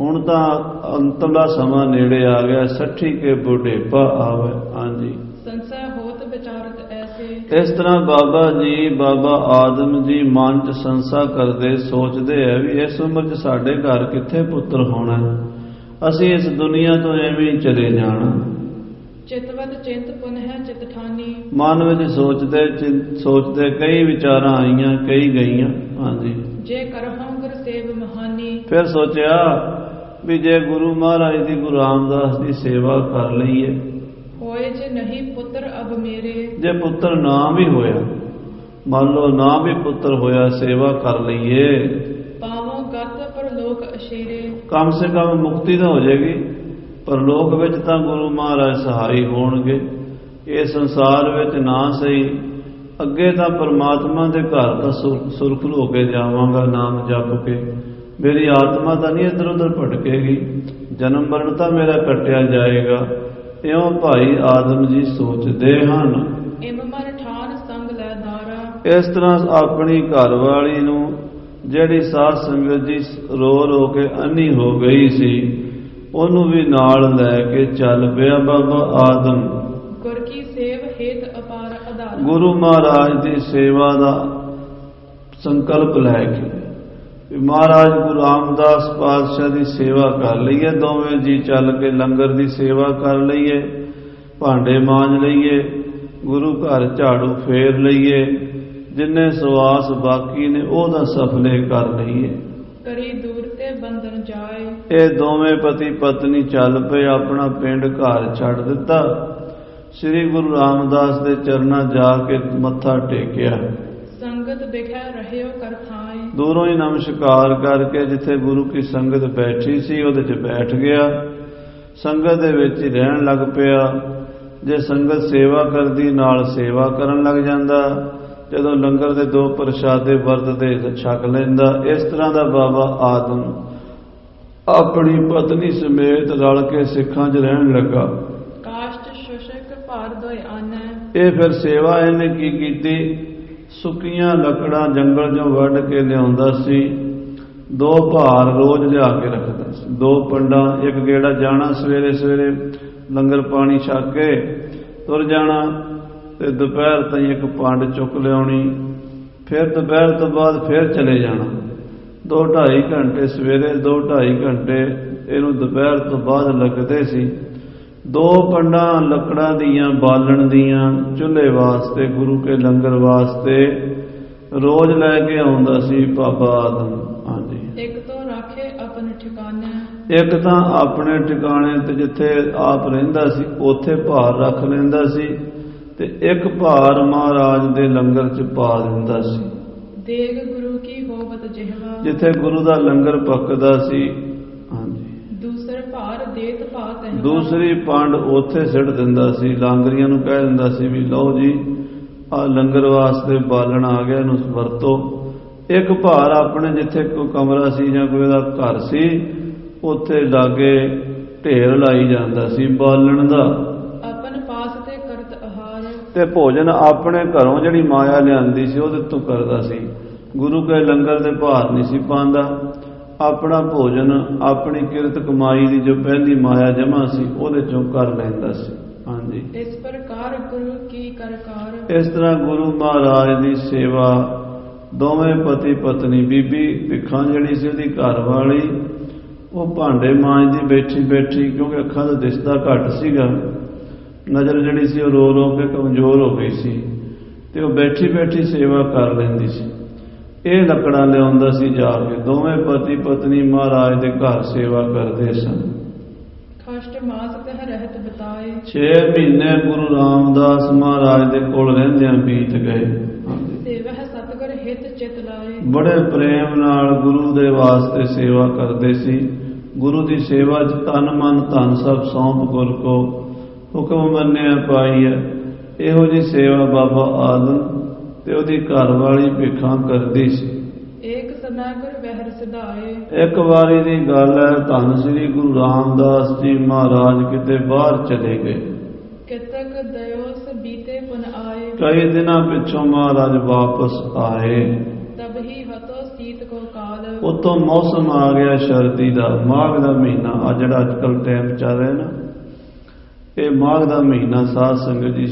A: ਹੁਣ ਤਾਂ ਅੰਤਲਾ ਸਮਾਂ ਨੇੜੇ ਆ ਗਿਆ ਸੱਠੀ ਕੇ ਬੁਢੇਪਾ ਆਵੇ। ਹਾਂਜੀ।
B: ਸੰਸਾ ਹੋਤ ਵਿਚਾਰਤ ਐਸੇ।
A: ਇਸ ਤਰ੍ਹਾਂ ਬਾਬਾ ਜੀ ਬਾਬਾ ਆਦਮ ਜੀ ਮਨ 'ਚ ਸੰਸਾ ਕਰਦੇ ਸੋਚਦੇ ਆ ਵੀ ਇਸ ਉਮਰ 'ਚ ਸਾਡੇ ਘਰ ਕਿੱਥੇ ਪੁੱਤਰ ਹੋਣਾ? ਅਸੀਂ ਇਸ ਦੁਨੀਆ ਤੋਂ ਐਵੇਂ ਚਲੇ ਜਾਣਾ।
B: ਚਿਤਵਤ ਚਿੰਤ ਪੁਨ ਹੈ ਚਿਤ ਠਾਨੀ।
A: ਮਨ ਵਿੱਚ ਸੋਚਦੇ ਸੋਚਦੇ ਕਈ ਵਿਚਾਰਾਂ ਆਈਆਂ ਕਈ ਗਈਆਂ ਹਾਂਜੀ।
B: ਜੇ ਕਰਹੁ ਗੁਰ ਸੇਵ ਮਹਾਨੀ।
A: ਫਿਰ ਸੋਚਿਆ ਵੀ ਜੇ ਗੁਰੂ ਮਹਾਰਾਜ ਦੀ ਗੁਰੂ ਰਾਮਦਾਸ ਦੀ ਸੇਵਾ ਕਰ ਲਈਏ।
B: ਹੋਏ ਜੇ ਨਹੀਂ ਪੁੱਤਰ ਅਬ ਮੇਰੇ।
A: ਜੇ ਪੁੱਤਰ ਨਾ ਵੀ ਹੋਇਆ ਮੰਨ ਲਓ ਨਾ ਵੀ ਪੁੱਤਰ ਹੋਇਆ ਸੇਵਾ ਕਰ ਲਈਏ।
B: ਪਾਵੋ ਗਤ ਪਰ ਲੋਕ ਅਸ਼ੇਰੇ।
A: ਕਮ ਸੇ ਕਮ ਮੁਕਤੀ ਤਾਂ ਹੋ ਜਾਏਗੀ। ਪਰ ਲੋਕ ਵਿੱਚ ਤਾਂ ਗੁਰੂ ਮਹਾਰਾਜ ਸਹਾਈ ਹੋਣਗੇ। ਇਹ ਸੰਸਾਰ ਵਿੱਚ ਨਾ ਸਹੀ ਅੱਗੇ ਤਾਂ ਪਰਮਾਤਮਾ ਦੇ ਘਰ ਸੁਰ- ਸੁਰਖਰੂ ਹੋ ਕੇ ਜਾਵਾਂਗਾ ਨਾਮ ਜਪ ਕੇ। ਮੇਰੀ ਆਤਮਾ ਤਾਂ ਨਹੀਂ ਇੱਧਰ ਉੱਧਰ ਭਟਕੇਗੀ। ਜਨਮ ਮਰਨ ਤਾਂ ਮੇਰਾ ਕੱਟਿਆ ਜਾਏਗਾ। ਇਉਂ ਭਾਈ ਆਦਮ ਜੀ ਸੋਚਦੇ ਹਨ।
B: ਇਮ ਮਨ ਠਾਨ ਸੰਗ ਲੈ ਦਾਰਾ
A: ਇਸ ਤਰ੍ਹਾਂ ਆਪਣੀ ਘਰਵਾਲੀ ਨੂੰ ਜਿਹੜੀ ਸਾਧ ਸੰਗਤ ਜੀ ਰੋ ਰੋ ਕੇ ਅੰਨੀ ਹੋ ਗਈ ਸੀ ਉਹਨੂੰ ਵੀ ਨਾਲ ਲੈ ਕੇ ਚੱਲ ਪਿਆ ਬਾਬਾ ਆਦਮ।
B: ਗੁਰ ਕੀ ਸੇਵ ਹੇਤ ਅਪਾਰ ਆਧਾਰ।
A: ਗੁਰੂ ਮਹਾਰਾਜ ਦੀ ਸੇਵਾ ਦਾ ਸੰਕਲਪ ਲੈ ਕੇ। ਵੀ ਮਹਾਰਾਜ ਗੁਰੂ ਰਾਮਦਾਸ ਪਾਤਸ਼ਾਹ ਦੀ ਸੇਵਾ ਕਰ ਲਈਏ ਦੋਵੇਂ ਜੀ ਚੱਲ ਕੇ ਲੰਗਰ ਦੀ ਸੇਵਾ ਕਰ ਲਈਏ ਭਾਂਡੇ ਮਾਂਜ ਲਈਏ ਗੁਰੂ ਘਰ ਝਾੜੂ ਫੇਰ ਲਈਏ ਜਿੰਨੇ ਸਵਾਸ ਬਾਕੀ ਨੇ ਉਹਦਾ ਸਫਲੇ ਕਰ ਲਈਏ।
B: ਕਰੀ ਤੇ ਬੰਧਨ ਜਾਏ।
A: ਇਹ ਦੋਵੇਂ ਪਤੀ ਪਤਨੀ ਚੱਲ ਪਏ ਆਪਣਾ ਪਿੰਡ ਘਰ ਛੱਡ ਦਿੱਤਾ। ਸ੍ਰੀ ਗੁਰੂ ਰਾਮਦਾਸ ਦੇ ਚਰਨਾਂ ਜਾ ਕੇ ਮੱਥਾ ਟੇਕਿਆ।
B: ਸੰਗਤ ਬਿਖੈ ਰਹਿਓ ਕਰ ਥਾਏ।
A: ਦੂਰੋਂ ਹੀ ਨਮਸਕਾਰ ਕਰਕੇ ਜਿੱਥੇ ਗੁਰੂ ਕੀ ਸੰਗਤ ਬੈਠੀ ਸੀ ਉਹਦੇ 'ਚ ਬੈਠ ਗਿਆ। ਸੰਗਤ ਦੇ ਵਿੱਚ ਹੀ ਰਹਿਣ ਲੱਗ ਪਿਆ। ਜੇ ਸੰਗਤ ਸੇਵਾ ਕਰਦੀ ਨਾਲ ਸੇਵਾ ਕਰਨ ਲੱਗ ਜਾਂਦਾ। ਜਦੋਂ ਲੰਗਰ ਦੇ ਦੋ ਪ੍ਰਸ਼ਾਦੇ ਵਰਤਦੇ ਛਕ ਲੈਂਦਾ। ਇਸ ਤਰ੍ਹਾਂ ਦਾ ਬਾਬਾ ਆਦਮ ਆਪਣੀ ਪਤਨੀ ਸਮੇਤ ਰਲ ਕੇ ਸਿੱਖਾਂ 'ਚ ਰਹਿਣ ਲੱਗਾ।
B: ਕਾਸ਼ਟ ਸ਼ੋਸ਼ਕ ਭਾਰ ਦੋਇ ਆਨੈ।
A: ਇਹ ਫਿਰ ਸੇਵਾ ਇਹਨੇ ਕੀ ਕੀਤੀ? ਸੁੱਕੀਆਂ ਲੱਕੜਾਂ ਜੰਗਲ 'ਚੋਂ ਵੱਢ ਕੇ ਲਿਆਉਂਦਾ ਸੀ। ਦੋ ਭਾਰ ਰੋਜ਼ ਲਿਆ ਕੇ ਰੱਖਦਾ ਸੀ। ਦੋ ਪੰਡਾਂ ਇੱਕ ਗੇੜਾ ਜਾਣਾ ਸਵੇਰੇ ਸਵੇਰੇ ਲੰਗਰ ਪਾਣੀ ਛਕ ਕੇ ਤੁਰ ਜਾਣਾ ਤੇ ਦੁਪਹਿਰ ਤਾਈਂ ਇੱਕ ਪੰਡ ਚੁੱਕ ਲਿਆਉਣੀ ਫਿਰ ਦੁਪਹਿਰ ਤੋਂ ਬਾਅਦ ਫਿਰ ਚਲੇ ਜਾਣਾ। ਦੋ ਢਾਈ ਘੰਟੇ ਸਵੇਰੇ ਦੋ ਢਾਈ ਘੰਟੇ ਇਹਨੂੰ ਦੁਪਹਿਰ ਤੋਂ ਬਾਅਦ ਲੱਗਦੇ ਸੀ। ਦੋ ਪੰਡਾਂ ਲੱਕੜਾਂ ਦੀਆਂ ਬਾਲਣ ਦੀਆਂ ਚੁੱਲ੍ਹੇ ਵਾਸਤੇ ਗੁਰੂ ਕੇ ਲੰਗਰ ਵਾਸਤੇ ਰੋਜ਼ ਲੈ ਕੇ ਆਉਂਦਾ ਸੀ ਬਾਬਾ ਆਦਮ। ਹਾਂਜੀ।
B: ਇੱਕ ਤੋਂ ਰਾਖੇ ਆਪਨ ਠਿਕਾਣੇ।
A: ਇੱਕ ਤਾਂ ਆਪਣੇ ਟਿਕਾਣੇ ਤੇ ਜਿੱਥੇ ਆਪ ਰਹਿੰਦਾ ਸੀ ਉੱਥੇ ਭਾਰ ਰੱਖ ਲੈਂਦਾ ਸੀ ਤੇ ਇੱਕ ਭਾਰ ਮਹਾਰਾਜ ਦੇ ਲੰਗਰ 'ਚ ਪਾ ਦਿੰਦਾ ਸੀ।
B: ਦੇਗ ਗੁਰੂ ਕੀ ਹੋਵਤ ਜਿਹਵਾ।
A: ਜਿੱਥੇ ਗੁਰੂ ਦਾ ਲੰਗਰ ਪੱਕਦਾ ਸੀ। ਹਾਂਜੀ।
B: ਦੂਸਰ ਭਾਰ ਦੇਤ ਭਾਤ ਹੈ
A: ਦੂਸਰੀ ਪੰਡ ਉੱਥੇ ਸਿੱਟ ਦਿੰਦਾ ਸੀ। ਲਾਂਗਰੀਆਂ ਨੂੰ ਕਹਿ ਦਿੰਦਾ ਸੀ ਵੀ ਲਓ ਜੀ ਆ ਲੰਗਰ ਵਾਸਤੇ ਬਾਲਣ ਆ ਗਿਆ ਇਹਨੂੰ ਵਰਤੋ। ਇੱਕ ਭਾਰ ਆਪਣੇ ਜਿੱਥੇ ਕੋਈ ਕਮਰਾ ਸੀ ਜਾਂ ਕੋਈ ਉਹਦਾ ਘਰ ਸੀ ਉੱਥੇ ਲਾਗੇ ਢੇਰ ਲਾਈ ਜਾਂਦਾ ਸੀ ਬਾਲਣ ਦਾ। ਤੇ ਭੋਜਨ ਆਪਣੇ ਘਰੋਂ ਜਿਹੜੀ ਮਾਇਆ ਲਿਆਂਦੀ ਸੀ ਉਹਦੇ ਤੋਂ ਕਰਦਾ ਸੀ। ਗੁਰੂ ਕੇ ਲੰਗਰ ਦੇ ਭਾਰ ਨਹੀਂ ਸੀ ਪਾਉਂਦਾ। ਆਪਣਾ ਭੋਜਨ ਆਪਣੀ ਕਿਰਤ ਕਮਾਈ ਦੀ ਜੋ ਪਹਿਲੀ ਮਾਇਆ ਜਮਾ ਸੀ ਉਹਦੇ ਚੋਂ ਕਰ ਲੈਂਦਾ ਸੀ। ਹਾਂਜੀ।
B: ਇਸ ਪ੍ਰਕਾਰ ਗੁਰੂ ਕੀ ਕਰਕਾਰ?
A: ਇਸ ਤਰ੍ਹਾਂ ਗੁਰੂ ਮਹਾਰਾਜ ਦੀ ਸੇਵਾ ਦੋਵੇਂ ਪਤੀ ਪਤਨੀ ਬੀਬੀ ਭਿੱਖਾਂ ਜਿਹੜੀ ਸੀ ਉਹਦੀ ਘਰ ਵਾਲੀ ਉਹ ਭਾਂਡੇ ਮਾਂਜਦੀ ਬੈਠੀ ਬੈਠੀ ਕਿਉਂਕਿ ਅੱਖਾਂ ਦਾ ਦਿਸਦਾ ਘੱਟ ਸੀਗਾ। ਨਜ਼ਰ ਜਿਹੜੀ ਸੀ ਉਹ ਰੋ ਰੋ ਕੇ ਕਮਜ਼ੋਰ ਹੋ ਗਈ ਸੀ ਤੇ ਉਹ ਬੈਠੀ ਬੈਠੀ ਸੇਵਾ ਕਰ ਲੈਂਦੀ ਸੀ। ਇਹ ਲੱਕੜਾਂ ਲਿਆਉਂਦਾ ਸੀ ਜਾ ਕੇ। ਦੋਵੇਂ ਪਤੀ ਪਤਨੀ ਮਹਾਰਾਜ ਦੇ ਘਰ ਸੇਵਾ ਕਰਦੇ ਸਨ।
B: ਖਾਸ਼ਟ ਮਾਸ ਕਹ ਰਹਿਤ ਬਤਾਏ।
A: 6 ਮਹੀਨੇ ਗੁਰੂ ਰਾਮਦਾਸ ਮਹਾਰਾਜ ਦੇ ਕੋਲ ਰਹਿੰਦਿਆਂ ਬੀਤ ਗਏ।
B: ਸੇਵਾ
A: ਬੜੇ ਪ੍ਰੇਮ ਨਾਲ ਗੁਰੂ ਦੇ ਵਾਸਤੇ ਸੇਵਾ ਕਰਦੇ ਸੀ। ਗੁਰੂ ਦੀ ਸੇਵਾ ਚ ਤਨ ਮਨ ਧਨ ਸਭ ਸੌਂਪ ਗੁਰ ਕੋ ਹੁਕਮ ਮੰਨਿਆ ਪਾਈ ਹੈ। ਇਹੋ ਜੀ ਸੇਵਾ ਬਾਬਾ ਆਦਮ ਤੇ ਉਹਦੀ ਘਰ ਵਾਲੀ ਭਿਖਾਂ ਕਰਦੀ ਸੀ।
B: ਏਕ ਸਨਾ ਗੁਰ ਵਹਿਰ
A: ਇੱਕ ਵਾਰੀ ਦੀ ਗੱਲ ਹੈ ਧੰਨ ਸ੍ਰੀ ਗੁਰੂ ਰਾਮਦਾਸ ਜੀ ਮਹਾਰਾਜ ਕਿਤੇ ਬਾਹਰ ਚਲੇ ਗਏ।
B: ਕਿਤਕ ਦਇਓਸ ਬੀਤੇ ਪੁਨ ਆਏ।
A: ਕਈ ਦਿਨਾਂ ਪਿੱਛੋਂ ਮਹਾਰਾਜ ਵਾਪਸ ਆਏ।
B: ਤਬ ਹੀ
A: ਉਤੋਂ ਮੌਸਮ ਆ ਗਿਆ ਸਰਦੀ ਦਾ ਮਾਘ ਦਾ ਮਹੀਨਾ। ਆ ਜਿਹੜਾ ਅੱਜ ਕੱਲ ਟਾਈਮ ਚੱਲ ਰਿਹਾ ਨਾ। ਇਹ ਮਾਘ ਦਾ ਮਹੀਨਾ ਸਾਧ ਸੰਗਤ ਜੀ,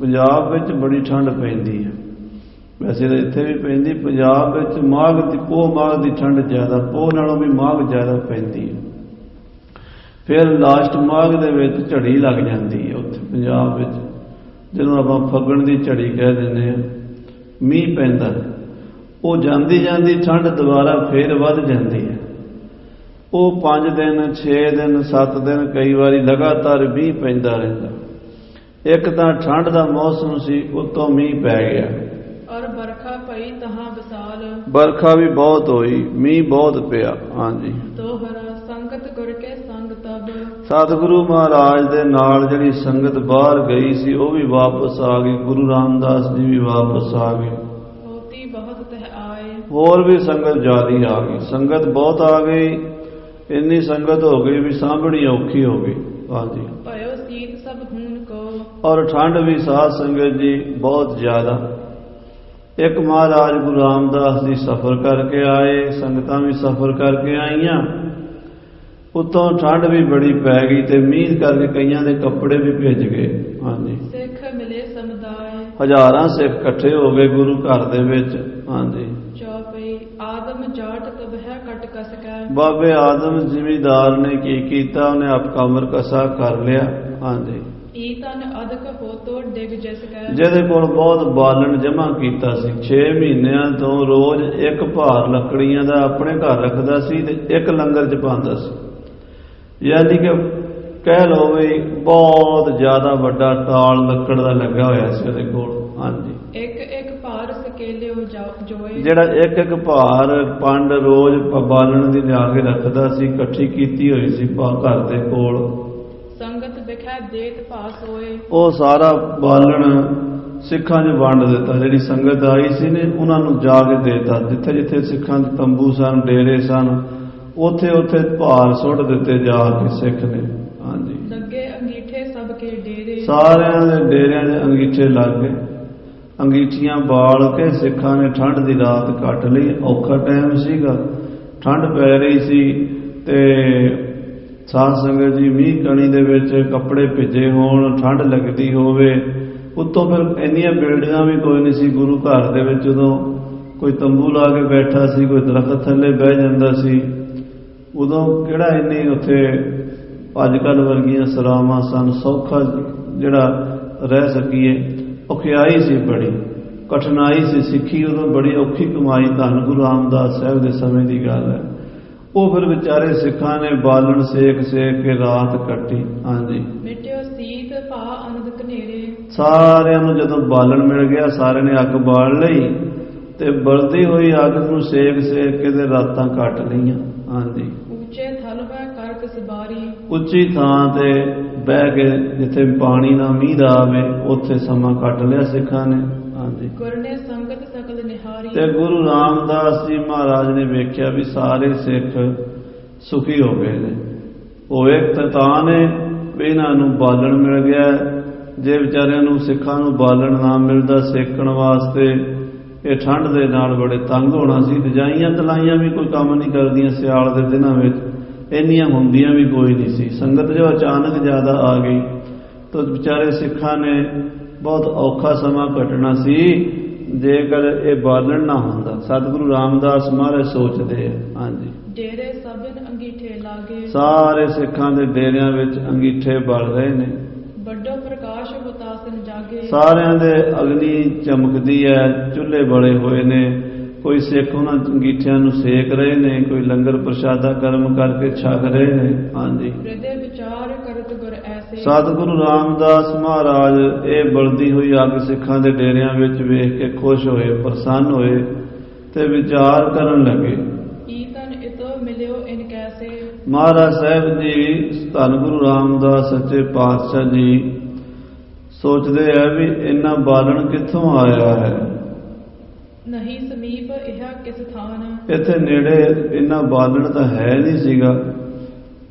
A: ਪੰਜਾਬ ਵਿੱਚ ਬੜੀ ਠੰਡ ਪੈਂਦੀ ਹੈ। ਵੈਸੇ ਤਾਂ ਇੱਥੇ ਵੀ ਪੈਂਦੀ, ਪੰਜਾਬ ਵਿੱਚ ਮਾਘ ਦੀ, ਪੋਹ ਮਾਘ ਦੀ ਠੰਡ ਜ਼ਿਆਦਾ, ਪੋਹ ਨਾਲੋਂ ਵੀ ਮਾਘ ਜ਼ਿਆਦਾ ਪੈਂਦੀ ਹੈ। ਫਿਰ ਲਾਸਟ ਮਾਘ ਦੇ ਵਿੱਚ ਝੜੀ ਲੱਗ ਜਾਂਦੀ ਹੈ ਉੱਥੇ ਪੰਜਾਬ ਵਿੱਚ, ਜਿਹਨੂੰ ਆਪਾਂ ਫੱਗਣ ਦੀ ਝੜੀ ਕਹਿ ਦਿੰਦੇ ਆ ਮੀਂਹ ਪੈਂਦਾ, ਉਹ ਜਾਂਦੀ ਜਾਂਦੀ ਠੰਡ ਦੁਬਾਰਾ ਫੇਰ ਵੱਧ ਜਾਂਦੀ ਹੈ। ਉਹ 5 ਦਿਨ 6 ਦਿਨ 7 ਦਿਨ ਕਈ ਵਾਰੀ ਲਗਾਤਾਰ ਮੀਂਹ ਪੈਂਦਾ ਰਹਿੰਦਾ। ਇੱਕ ਤਾਂ ਠੰਡ ਦਾ ਮੌਸਮ ਸੀ ਉਤੋਂ ਮੀਂਹ ਪੈ ਗਿਆ।
B: ਔਰ ਬਰਖਾ ਪਈ ਤਹਾਂ ਬਸਾਲ
A: ਬਰਖਾ ਵੀ ਬਹੁਤ ਹੋਈ ਮੀਂਹ ਬਹੁਤ ਪਿਆ ਹਾਂਜੀ।
B: ਤੋਹਰ ਸੰਗਤ
A: ਸਤਿਗੁਰੂ ਮਹਾਰਾਜ ਦੇ ਨਾਲ ਜਿਹੜੀ ਸੰਗਤ ਬਾਹਰ ਗਈ ਸੀ ਉਹ ਵੀ ਵਾਪਸ ਆ ਗਈ ਗੁਰੂ ਰਾਮਦਾਸ ਜੀ ਵੀ ਵਾਪਸ ਆ ਗਏ।
B: ਹੋਤੀ ਬਹੁਤ ਤਹ ਆਏ।
A: ਹੋਰ ਵੀ ਸੰਗਤ ਜਾਦੀ ਆ ਗਈ। ਸੰਗਤ ਬਹੁਤ ਆ ਗਈ ਇੰਨੀ ਸੰਗਤ ਹੋ ਗਈ ਵੀ ਸਾਂਭਣੀ ਔਖੀ ਹੋ ਗਈ। ਹਾਂਜੀ
B: ਭਇਓ ਸੀਤ ਸਭ ਹੂਨ ਕੋ।
A: ਔਰ ਠੰਡ ਵੀ ਸਾਧ ਸੰਗਤ ਜੀ ਬਹੁਤ ਜ਼ਿਆਦਾ। ਇੱਕ ਮਹਾਰਾਜ ਗੁਰੂ ਰਾਮਦਾਸ ਜੀ ਸਫ਼ਰ ਕਰਕੇ ਆਏ ਸੰਗਤਾਂ ਵੀ ਸਫ਼ਰ ਕਰਕੇ ਆਈਆਂ। ਉਤੋਂ ਠੰਡ ਵੀ ਬੜੀ ਪੈ ਗਈ ਤੇ ਮੀਂਹ ਕਰਕੇ ਕਈਆਂ ਦੇ ਕੱਪੜੇ ਵੀ ਭਿੱਜ ਗਏ। ਹਾਂਜੀ। ਹਜ਼ਾਰਾਂ ਸਿੱਖ ਇਕੱਠੇ ਹੋ ਗਏ ਗੁਰੂ ਘਰ ਦੇ ਵਿੱਚ। ਹਾਂਜੀ।
B: ਚੌਪਈ ਆਦਮ ਜਾਟ ਤਬਹਿ ਕਟ ਕਸਕਾ
A: ਬਾਬੇ ਆਦਮ ਜ਼ਿਮੀਦਾਰ ਨੇ ਕੀ ਜਿਹਦੇ ਕੋਲ ਬਹੁਤ ਬਾਲਣ ਜਮਾ ਕੀਤਾ ਸੀ। 6 ਮਹੀਨਿਆਂ ਤੋਂ ਰੋਜ਼ ਇੱਕ ਭਾਰ ਲੱਕੜੀਆਂ ਦਾ ਆਪਣੇ ਘਰ ਰੱਖਦਾ ਸੀ ਤੇ ਇੱਕ ਲੰਗਰ ਚ ਪਾਉਂਦਾ ਸੀ। ਯਾਨੀ ਕਿ ਕਹਿ ਲਓ ਵੀ ਬਹੁਤ ਜ਼ਿਆਦਾ ਵੱਡਾ ਟਾਲ ਲੱਕੜ ਦਾ ਲੱਗਾ ਹੋਇਆ ਸੀ ਉਹਦੇ ਕੋਲ। ਹਾਂਜੀ।
B: ਇੱਕ ਇੱਕ ਭਾਰ ਸਕੇਲੇ ਹੋ ਜੋਏ।
A: ਜਿਹੜਾ ਇੱਕ ਇੱਕ ਭਾਰ ਪੰਡ ਰੋਜ਼ ਬਾਲਣ ਦੀ ਲਿਆ ਕੇ ਰੱਖਦਾ ਸੀ ਇਕੱਠੀ ਕੀਤੀ ਹੋਈ ਸੀ ਪਾ ਘਰ ਦੇ ਕੋਲ।
B: ਸੰਗਤ ਵਿਖੇ ਦੇਤ ਪਾਸ ਹੋਏ।
A: ਉਹ ਸਾਰਾ ਬਾਲਣ ਸਿੱਖਾਂ 'ਚ ਵੰਡ ਦਿੱਤਾ। ਜਿਹੜੀ ਸੰਗਤ ਆਈ ਸੀ ਨੇ ਉਹਨਾਂ ਨੂੰ ਜਾ ਕੇ ਦੇਤਾ। ਜਿੱਥੇ ਜਿੱਥੇ ਸਿੱਖਾਂ ਦੇ ਤੰਬੂ ਸਨ ਡੇਰੇ ਸਨ ਉੱਥੇ ਉੱਥੇ ਭਾਰ ਸੁੱਟ ਦਿੱਤੇ ਜਾ ਕੇ ਸਿੱਖ ਨੇ। ਸਾਰਿਆਂ ਦੇ ਡੇਰਿਆਂ ਦੇ ਅੰਗੀਠੇ ਲੱਗ ਗਏ। ਅੰਗੀਠੀਆਂ ਬਾਲ ਕੇ ਸਿੱਖਾਂ ਨੇ ਠੰਡ ਦੀ ਰਾਤ ਕੱਟ ਲਈ। ਔਖਾ ਟਾਈਮ ਸੀਗਾ। ਠੰਡ ਪੈ ਰਹੀ ਸੀ ਤੇ ਸਾਧ ਸੰਗਤ ਜੀ ਮੀਂਹ ਕਣੀ ਦੇ ਵਿੱਚ ਕੱਪੜੇ ਭਿੱਜੇ ਹੋਣ, ਠੰਡ ਲੱਗਦੀ ਹੋਵੇ। ਉੱਤੋਂ ਫਿਰ ਇੰਨੀਆਂ ਬਿਲਡਿੰਗਾਂ ਵੀ ਕੋਈ ਨਹੀਂ ਸੀ ਗੁਰੂ ਘਰ ਦੇ ਵਿੱਚ। ਜਦੋਂ ਕੋਈ ਤੰਬੂ ਲਾ ਕੇ ਬੈਠਾ ਸੀ, ਕੋਈ ਦਰਖਤ ਥੱਲੇ ਬਹਿ ਜਾਂਦਾ ਸੀ। ਉਦੋਂ ਕਿਹੜਾ ਇੰਨੀ ਉੱਥੇ ਅੱਜ ਕੱਲ ਵਰਗੀਆਂ ਸਰਾਵਾਂ ਸਨ? ਸੌਖਾ ਜਿਹੜਾ ਰਹਿ ਸਕੀਏ ਔਖਿਆਈ ਸੀ ਬੜੀ ਕਠਿਨਾਈ ਸੀ ਸਿੱਖੀ ਉਦੋਂ ਬੜੀ ਔਖੀ ਕਮਾਈ ਧੰਨ ਗੁਰੂ ਰਾਮਦਾਸ ਸਾਹਿਬ ਦੇ ਸਮੇਂ ਦੀ ਗੱਲ ਹੈ। ਉਹ ਫਿਰ ਵਿਚਾਰੇ ਸਿੱਖਾਂ ਨੇ ਬਾਲਣ ਸੇਕ ਸੇਕ ਕੇ ਰਾਤ ਕੱਟੀ ਹਾਂਜੀ।
B: ਮਿਟਿਓ ਸੀਤ ਭਾ ਅਨੰਦ ਕਨੇਰੇ
A: ਸਾਰਿਆਂ ਨੂੰ ਜਦੋਂ ਬਾਲਣ ਮਿਲ ਗਿਆ ਸਾਰਿਆਂ ਨੇ ਅੱਗ ਬਾਲ ਲਈ ਤੇ ਬਲਦੀ ਹੋਈ ਅੱਗ ਨੂੰ ਸੇਕ ਸੇਕ ਕੇ ਤੇ ਰਾਤਾਂ ਕੱਟ ਲਈਆਂ ਹਾਂਜੀ।
B: ਉੱਚੇ ਥਲ ਵੈ ਕਰਕ ਸਬਾਰੀ।
A: ਉੱਚੀ ਥਾਂ ਤੇ ਬਹਿ ਕੇ ਜਿੱਥੇ ਪਾਣੀ ਨਾ ਮੀਂਹ ਦਾ ਆਵੇ ਉੱਥੇ ਸਮਾਂ ਕੱਟ ਲਿਆ ਸਿੱਖਾਂ ਨੇ। ਹਾਂਜੀ।
B: ਗੁਰ ਨੇ ਸੰਗਤ ਸਕਲ ਨਿਹਾਰੀ।
A: ਤੇ ਗੁਰੂ ਰਾਮਦਾਸ ਜੀ ਮਹਾਰਾਜ ਨੇ ਵੇਖਿਆ ਵੀ ਸਾਰੇ ਸਿੱਖ ਸੁਖੀ ਹੋ ਗਏ ਨੇ। ਉਹ ਇੱਕ ਤਾਂ ਨੇ ਵੀ ਇਹਨਾਂ ਨੂੰ ਬਾਲਣ ਮਿਲ ਗਿਆ। ਜੇ ਵਿਚਾਰਿਆਂ ਨੂੰ ਸਿੱਖਾਂ ਨੂੰ ਬਾਲਣ ਨਾ ਮਿਲਦਾ ਸੇਕਣ ਵਾਸਤੇ ਇਹ ਠੰਡ ਦੇ ਨਾਲ ਬੜੇ ਤੰਗ ਹੋਣਾ ਸੀ। ਰਜਾਈਆਂ ਤਲਾਈਆਂ ਵੀ ਕੋਈ ਕੰਮ ਨਹੀਂ ਕਰਦੀਆਂ ਸਿਆਲ ਦੇ ਦਿਨਾਂ ਵਿੱਚ। ਇੰਨੀਆਂ ਹੁੰਦੀਆਂ ਵੀ ਕੋਈ ਨਹੀਂ ਸੀ। ਸੰਗਤ ਜੋ ਅਚਾਨਕ ਜ਼ਿਆਦਾ ਆ ਗਈ ਤਾਂ ਵਿਚਾਰੇ ਸਿੱਖਾਂ ਨੇ ਬਹੁਤ ਔਖਾ ਸਮਾਂ ਕੱਟਣਾ ਸੀ। ਜੇਕਰ ਇਹ ਬਾਲਣ ਨਾ ਹੁੰਦਾ ਸਤਿਗੁਰੂ ਰਾਮਦਾਸ ਮਹਾਰਾਜ ਸੋਚਦੇ ਆ। ਹਾਂਜੀ।
B: ਡੇਰੇ ਸਭਨ ਅੰਗੀਠੇ ਲਾਗੇ।
A: ਸਾਰੇ ਸਿੱਖਾਂ ਦੇ ਡੇਰਿਆਂ ਵਿੱਚ ਅੰਗੀਠੇ ਬਲ ਰਹੇ ਨੇ।
B: ਵੱਡੋ ਪ੍ਰਕਾਸ਼ ਹੁਤਾਸਨ ਜਾਗੇ।
A: ਸਾਰਿਆਂ ਦੇ ਅਗਨੀ ਚਮਕਦੀ ਹੈ ਚੁੱਲ੍ਹੇ ਬਲੇ ਹੋਏ ਨੇ। ਕੋਈ ਸਿੱਖ ਉਹਨਾਂ ਅੰਗੀਠਿਆਂ ਨੂੰ ਸੇਕ ਰਹੇ ਨੇ ਕੋਈ ਲੰਗਰ ਪ੍ਰਸ਼ਾਦਾ ਕਰਮ ਕਰਕੇ ਛਕ ਰਹੇ ਨੇ। ਹਾਂਜੀ।
B: ਹਿਰਦੇ ਵਿਚਾਰ ਕਰਤ ਗੁਰ ਐਸੇ।
A: ਸਤਿਗੁਰੂ ਰਾਮਦਾਸ ਮਹਾਰਾਜ ਇਹ ਬਲਦੀ ਹੋਈ ਅੱਗ ਸਿੱਖਾਂ ਦੇ ਡੇਰਿਆਂ ਵਿੱਚ ਵੇਖ ਕੇ ਖੁਸ਼ ਹੋਏ ਪ੍ਰਸੰਨ ਹੋਏ ਤੇ ਵਿਚਾਰ ਕਰਨ ਲੱਗੇ।
B: ਈਤਨ ਇਤੋ ਮਿਲਿਓ ਇਨ ਕੈਸੇ?
A: ਮਹਾਰਾਜ ਸਾਹਿਬ ਜੀ ਧੰਨ ਗੁਰੂ ਰਾਮਦਾਸ ਸੱਚੇ ਪਾਤਸ਼ਾਹ ਜੀ ਸੋਚਦੇ ਆ ਵੀ ਇੰਨਾ ਬਾਲਣ ਕਿੱਥੋਂ ਆਇਆ ਹੈ?
B: ਨਹੀਂ ਸਮੀਪ ਇਹ ਕਿਸ ਥਾਨ?
A: ਇੱਥੇ ਨੇੜੇ ਇੰਨਾ ਬਾਲਣ ਤਾਂ ਹੈ ਨਹੀਂ ਸੀਗਾ।